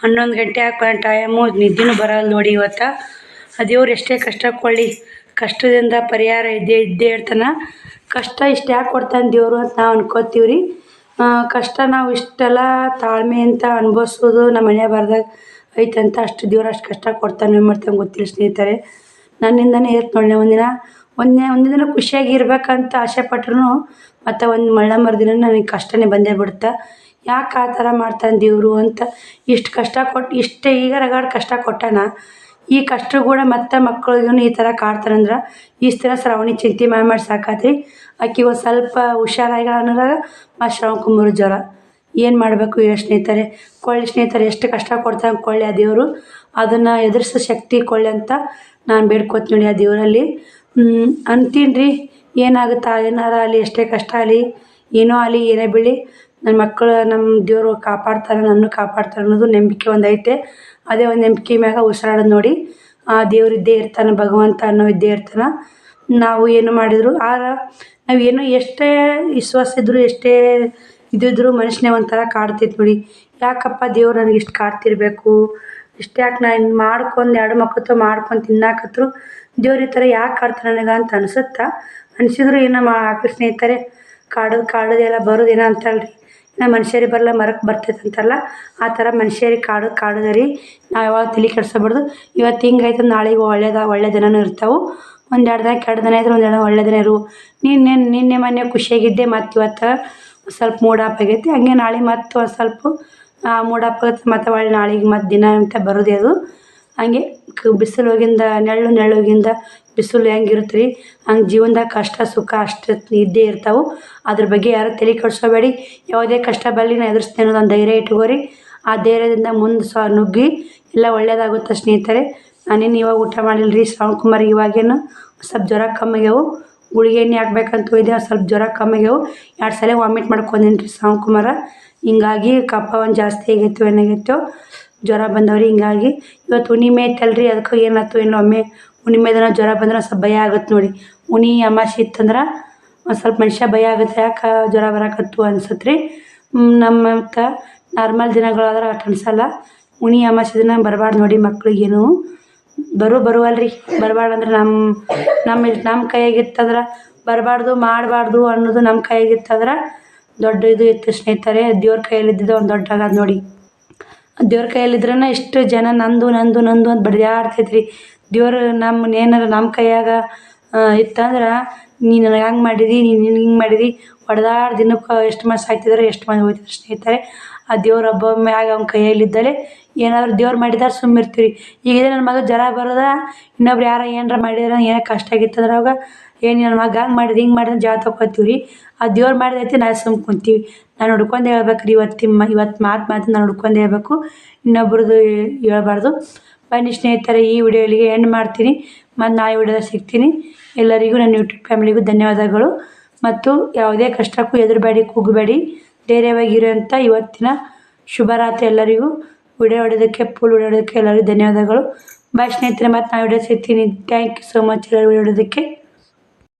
ಹನ್ನೊಂದು ಗಂಟೆ ಹಾಕೋ ಟೈಮು ನಿದ್ದೆನೂ ಬರಲ್ಲ ನೋಡಿ ಇವತ್ತು. ದೇವ್ರು ಎಷ್ಟೇ ಕಷ್ಟ ಕೊಳ್ಳಿ ಕಷ್ಟದಿಂದ ಪರಿಹಾರ ಇದ್ದೇ ಇದ್ದೇ ಇರ್ತಾನೆ. ಕಷ್ಟ ಇಷ್ಟು ಯಾಕೆ ಕೊಡ್ತಾನೆ ದೇವರು ಅಂತ ನಾವು ಅನ್ಕೋತೀವಿ ರೀ ಕಷ್ಟ ನಾವು ಇಷ್ಟೆಲ್ಲ ತಾಳ್ಮೆಯಿಂದ ಅನುಭವಿಸೋದು ನಮ್ಮ ಮನೆ ಬರ್ದಾಗ ಐತಂತ ಅಷ್ಟು ದೇವ್ರು ಅಷ್ಟು ಕಷ್ಟ ಕೊಡ್ತಾನೆ ಏನು ಮಾಡ್ತಾನೆ ಗೊತ್ತಿಲ್ಲ ಸ್ನೇಹಿತರೆ. ನನ್ನಿಂದನೇ ಏರ್ತ್ ನೋಡಿ ಒಂದಿನ ಒಂದೇ ಒಂದು ದಿನ ಖುಷಿಯಾಗಿ ಇರಬೇಕಂತ ಆಸೆ ಪಟ್ರು ಮತ್ತು ಒಂದು ಮಳ್ಳ ಮರುದಿನ ನನಗೆ ಕಷ್ಟನೇ ಬಂದೇ ಬಿಡುತ್ತೆ. ಯಾಕೆ ಆ ಥರ ಮಾಡ್ತಾನೆ ದೇವರು ಅಂತ ಇಷ್ಟು ಕಷ್ಟ ಕೊಟ್ಟು ಇಷ್ಟು ಈಗ ರಗಡ್ ಕಷ್ಟ ಕೊಟ್ಟಾನ. ಈ ಕಷ್ಟ ಕೂಡ ಮತ್ತು ಮಕ್ಳಿಗೂ ಈ ಥರ ಕಾಡ್ತಾರಂದ್ರೆ ಈ ದಿನ ಶ್ರಾವಣಿ ಚಿಂತೆ ಮಾಡಿ ಮಾಡಿ ಸಾಕಾತ್ರಿ. ಆಕೆ ಒಂದು ಸ್ವಲ್ಪ ಹುಷಾರಾಗಿ ಅನ್ನೋದಾಗ ಮತ್ತು ಕುಂಬರ ಜ್ವರ. ಏನು ಮಾಡಬೇಕು ಹೇಳಿ ಸ್ನೇಹಿತರೆ? ಕೊಳ್ಳಿ ಸ್ನೇಹಿತರೆ, ಎಷ್ಟು ಕಷ್ಟ ಕೊಡ್ತಾನೆ ಕೊಳ್ಳಿ ಆ ದೇವರು. ಅದನ್ನು ಎದುರಿಸೋ ಶಕ್ತಿ ಕೊಳ್ಳಿ ಅಂತ ನಾನು ಬೇಡ್ಕೊತೀನಿ ಆ ದೇವರಲ್ಲಿ. ಅಂತೀನಿ ರೀ ಏನಾಗುತ್ತೆ? ಏನಾರ ಆಗಲಿ ಎಷ್ಟೇ ಕಷ್ಟ ಆಗಲಿ ಏನೋ ಆಗಲಿ ಏನೇ ಬೀಳಲಿ ನನ್ನ ಮಕ್ಕಳು ನಮ್ಮ ದೇವರು ಕಾಪಾಡ್ತಾರೆ ನನ್ನೂ ಕಾಪಾಡ್ತಾರೆ ಅನ್ನೋದು ನಂಬಿಕೆ ಒಂದು ಐತೆ. ಅದೇ ಒಂದು ನಂಬಿಕೆ ಮ್ಯಾಗ ಉಸಿರಾಡೋದು ನೋಡಿ. ಆ ದೇವ್ರು ಇದ್ದೇ ಇರ್ತಾನೆ, ಭಗವಂತ ಅನ್ನೋ ಇದ್ದೇ ಇರ್ತಾನೆ. ನಾವು ಏನು ಮಾಡಿದರೂ? ಆ ನಾವು ಏನೋ ಎಷ್ಟೇ ವಿಶ್ವಾಸ ಇದ್ದರೂ ಎಷ್ಟೇ ಇದ್ದಿದ್ರು ಮನುಷ್ಯನೇ ಒಂಥರ ಕಾಡ್ತಿತ್ತು ನೋಡಿ. ಯಾಕಪ್ಪ ದೇವ್ರು ನನಗೆ ಇಷ್ಟು ಕಾಡ್ತಿರಬೇಕು? ಇಷ್ಟು ಯಾಕೆ ನಾನು ಮಾಡ್ಕೊಂಡು ಎರಡು ಮಕ್ಕಳು ಮಾಡ್ಕೊಂಡು ತಿನ್ನಾಕತ್ರು? ದೇವ್ರು ಈ ಥರ ಯಾಕೆ ಕಾಡ್ತಾರೆ ನನಗೆ ಅಂತ ಅನ್ಸುತ್ತೆ? ಅನ್ಸಿದ್ರು ಏನೋ ಮಾ ಸ್ನೇಹಿತರೆ, ಕಾಡೋದು ಕಾಡೋದೆಲ್ಲ ಬರೋದೇನೋ ಅಂತಲ್ರಿ. ಇನ್ನು ಮನುಷ್ಯರಿಗೆ ಬರಲ್ಲ ಮರಕ್ಕೆ ಬರ್ತೈತೆ ಅಂತಲ್ಲ. ಆ ಥರ ಮನುಷ್ಯರಿಗೆ ಕಾಡು ಕಾಡೋದು ರೀ ನಾವು ಯಾವಾಗ ತಲೆ ಕೆಡ್ಸಬಾರ್ದು. ಇವತ್ತು ಹಿಂಗೈತೆ ನಾಳೆಗೆ ಒಳ್ಳೇದು, ಒಳ್ಳೆ ದಿನವೂ ಇರ್ತಾವೆ. ಒಂದು ಎರಡು ದಿನ ಕೆಟ್ಟ ದಿನ ಇದ್ರೆ ಒಂದೆರಡು ಎರಡು ಒಳ್ಳೆ ದಿನ ಇರು ನಿನ್ನೆ ನಿನ್ನೆ ಮೊನ್ನೆ ಖುಷಿಯಾಗಿದ್ದೆ, ಮತ್ತು ಇವತ್ತು ಸ್ವಲ್ಪ ಮೂಡ್ ಆಪ್ ಆಗೈತಿ. ಹಂಗೆ ನಾಳೆ ಮತ್ತು ಸ್ವಲ್ಪ ಮೂಡ್ ಆಪ್ ಆಗುತ್ತೆ. ಮತ್ತು ಒಳ್ಳೆ ನಾಳೆಗೆ ಮತ್ತು ದಿನ ಅಂತ ಬರೋದೇ ಅದು. ಹಂಗೆ ಬಿಸಿಲು ಹೋಗಿಂದ ನೆರಳು ನೆರಳು ಹೋಗಿಂದ ಬಿಸಿಲು ಹೆಂಗಿರುತ್ತೆ ರೀ ಹಂಗೆ ಜೀವನದಾಗ ಕಷ್ಟ, ಸುಖ ಅಷ್ಟು ಇದ್ದೇ ಇರ್ತಾವೆ. ಅದ್ರ ಬಗ್ಗೆ ಯಾರೂ ತಲೆ ಕೆಡಿಸ್ಕೋಬೇಡಿ. ಯಾವುದೇ ಕಷ್ಟ ಬರಲಿ ನಾ ಎದುರಿಸ್ತೇನೆ ಅನ್ನೋದು ಒಂದು ಧೈರ್ಯ ಇಟ್ಕೋರಿ. ಆ ಧೈರ್ಯದಿಂದ ಮುಂದೆ ಸ ನುಗ್ಗಿ, ಎಲ್ಲ ಒಳ್ಳೆಯದಾಗುತ್ತೆ ಸ್ನೇಹಿತರೆ. ನಾನೇನು ಇವಾಗ ಊಟ ಮಾಡಿಲ್ಲ ರೀ ಶ್ರಾವಣ ಕುಮಾರ್ ಇವಾಗೇನು ಸ್ವಲ್ಪ ಜ್ವರ ಕಮ್ಮಿಗೆವು ಗುಳಿಗೆ ಎಣ್ಣೆ ಹಾಕ್ಬೇಕಂತ ಹೋಗಿದ್ದೆ ಸ್ವಲ್ಪ ಜ್ವರ ಕಮ್ಮಿಗೆವು ಎರಡು ಸಲ ವಾಮಿಟ್ ಮಾಡ್ಕೊಂಡೀನಿ ರೀ ಶ್ರಾವಣ ಕುಮಾರ ಹಿಂಗಾಗಿ ಕಪ್ಪ ಒಂದು ಜಾಸ್ತಿ ಆಗೈತೆ, ಏನಾಗೈತೋ. ಜ್ವರ ಬಂದವ್ರಿ, ಹಿಂಗಾಗಿ ಇವತ್ತು ಹುಣ್ಣಿಮೆ ಐತಲ್ರಿ, ಅದಕ್ಕೆ ಏನಾಯ್ತು ಏನು ಒಮ್ಮೆ ಹುಣ್ಣಿಮೆ ದಿನ ಜ್ವರ ಬಂದ್ರೆ ಸ್ವಲ್ಪ ಭಯ ಆಗುತ್ತೆ ನೋಡಿ. ಹುಣಿ ಅಮಾವಾಸ್ಯೆ ಇತ್ತಂದ್ರೆ ಒಂದು ಸ್ವಲ್ಪ ಮನುಷ್ಯ ಭಯ ಆಗುತ್ತೆ, ಯಾಕೆ ಜ್ವರ ಬರಕತ್ತು ಅನ್ಸುತ್ತೆ ರೀ ನಮ್ಮ ಮತ್ತು ನಾರ್ಮಲ್ ದಿನಗಳಾದ್ರೆ ಅಷ್ಟು ಅನ್ಸಲ್ಲ ಹುಣಿ ಅಮಾಸೆ ದಿನ ಬರಬಾರ್ದು ನೋಡಿ ಮಕ್ಳಿಗೇನು. ಬರು ಬರುವಲ್ರಿ, ಬರಬಾರ್ದು ಅಂದ್ರೆ ನಮ್ಮ ನಮ್ಮ ನಮ್ಮ ಕೈಯಾಗಿತ್ತಂದ್ರೆ ಬರಬಾರ್ದು, ಮಾಡಬಾರ್ದು ಅನ್ನೋದು ನಮ್ಮ ಕೈಯಾಗಿತ್ತಂದ್ರೆ ದೊಡ್ಡ ಇದು ಇತ್ತು ಸ್ನೇಹಿತರೆ, ದೇವ್ರ ಕೈಯಲ್ಲಿ ಇದ್ದಿದ್ದು ಒಂದು ದೊಡ್ಡ ನೋಡಿ. ದೇವ್ರ ಕೈಯಲ್ಲಿದ್ರೇ ಎಷ್ಟು ಜನ ನಂದು ನಂದು ನಂದು ಅಂತ ಬಡ್ದಾಡ್ತೈತೆ ರೀ ದೇವ್ರು ನಮ್ಮನ್ನ ಏನಾರ ನಮ್ಮ ಕೈಯಾಗ ಇತ್ತಂದ್ರೆ ನೀನು ನನಗೆ ಹಂಗೆ ಮಾಡಿದಿ ನೀನು ಹಿಂಗೆ ಹಿಂಗೆ ಮಾಡಿದಿ, ಹೊಡೆದಾಡ್ ದಿನಕ್ಕೆ ಎಷ್ಟು ಮಂದಿ ಆಯ್ತಿದ್ರು ಎಷ್ಟು ಮಂದಿ ಹೋಗ್ತಿದ್ರು ಸ್ನೇಹಿತರೆ. ಆ ದೇವ್ರ ಹಬ್ಬ ಮ್ಯಾಗ ಅವ್ನ ಕೈಯಲ್ಲಿದ್ದಲೇ ಏನಾದ್ರು ದೇವ್ರು ಮಾಡಿದಾರೆ ಸುಮ್ಮ ಇರ್ತೀವಿ ಈಗ ನನ್ನ ಮಗ ಜರ ಬರೋದ, ಇನ್ನೊಬ್ರು ಯಾರ ಏನಾರ ಮಾಡಿದ್ರೆ ಏನೋ ಕಷ್ಟ ಆಗಿತ್ತಂದ್ರೆ ಅವಾಗ ಏನು ನನ್ನ ಮಗ ಹಂಗೆ ಮಾಡಿದ, ಹಿಂಗೆ ಮಾಡಿದ ಜಾ ತಗೊತೀವಿ ರೀ ಆ ದೇವ್ರು ಮಾಡಿದೈತಿ ನಾವು ಸುಮ್ಮ ಕುಂತೀವಿ. ನಾನು ಹುಡ್ಕೊಂಡು ಹೇಳ್ಬೇಕು ರೀ ಇವತ್ತು ಇವತ್ತು ಮಾತು ಮಾತು ನಾನು ಹುಡ್ಕೊಂಡು ಹೇಳ್ಬೇಕು. ಇನ್ನೊಬ್ರದ್ದು ಹೇಳ್ಬಾರ್ದು. ಬನ್ನಿ ಸ್ನೇಹಿತರೆ, ಈ ವಿಡಿಯೋ ಇಲ್ಲಿಗೆ ಎಂಡ್ ಮಾಡ್ತೀನಿ. ಮತ್ತು ನಾಳೆ ವಿಡಿಯೋದಾಗ ಸಿಗ್ತೀನಿ. ಎಲ್ಲರಿಗೂ ನನ್ನ ಯೂಟ್ಯೂಬ್ ಫ್ಯಾಮಿಲಿಗೂ ಧನ್ಯವಾದಗಳು. ಮತ್ತು ಯಾವುದೇ ಕಷ್ಟಕ್ಕೂ ಎದುರಬೇಡಿ ಕೂಗಬೇಡಿ. ಧೈರ್ಯವಾಗಿರುವಂಥ ಇವತ್ತಿನ ಶುಭರಾತ್ರಿ ಎಲ್ಲರಿಗೂ. ವಿಡಿಯೋ ಹೊಡೋದಕ್ಕೆ ಫುಲ್ ವಿಡಿಯೋ ಎಲ್ಲರಿಗೂ ಧನ್ಯವಾದಗಳು. ಬಾಯ್ ಸ್ನೇಹಿತರೆ, ಮತ್ತು ನಾನು ವಿಡಿಯೋ ಸಿಗ್ತೀನಿ. ಥ್ಯಾಂಕ್ ಯು ಸೋ ಮಚ್ ಎಲ್ಲರೂ ವಿಡಿಯೋ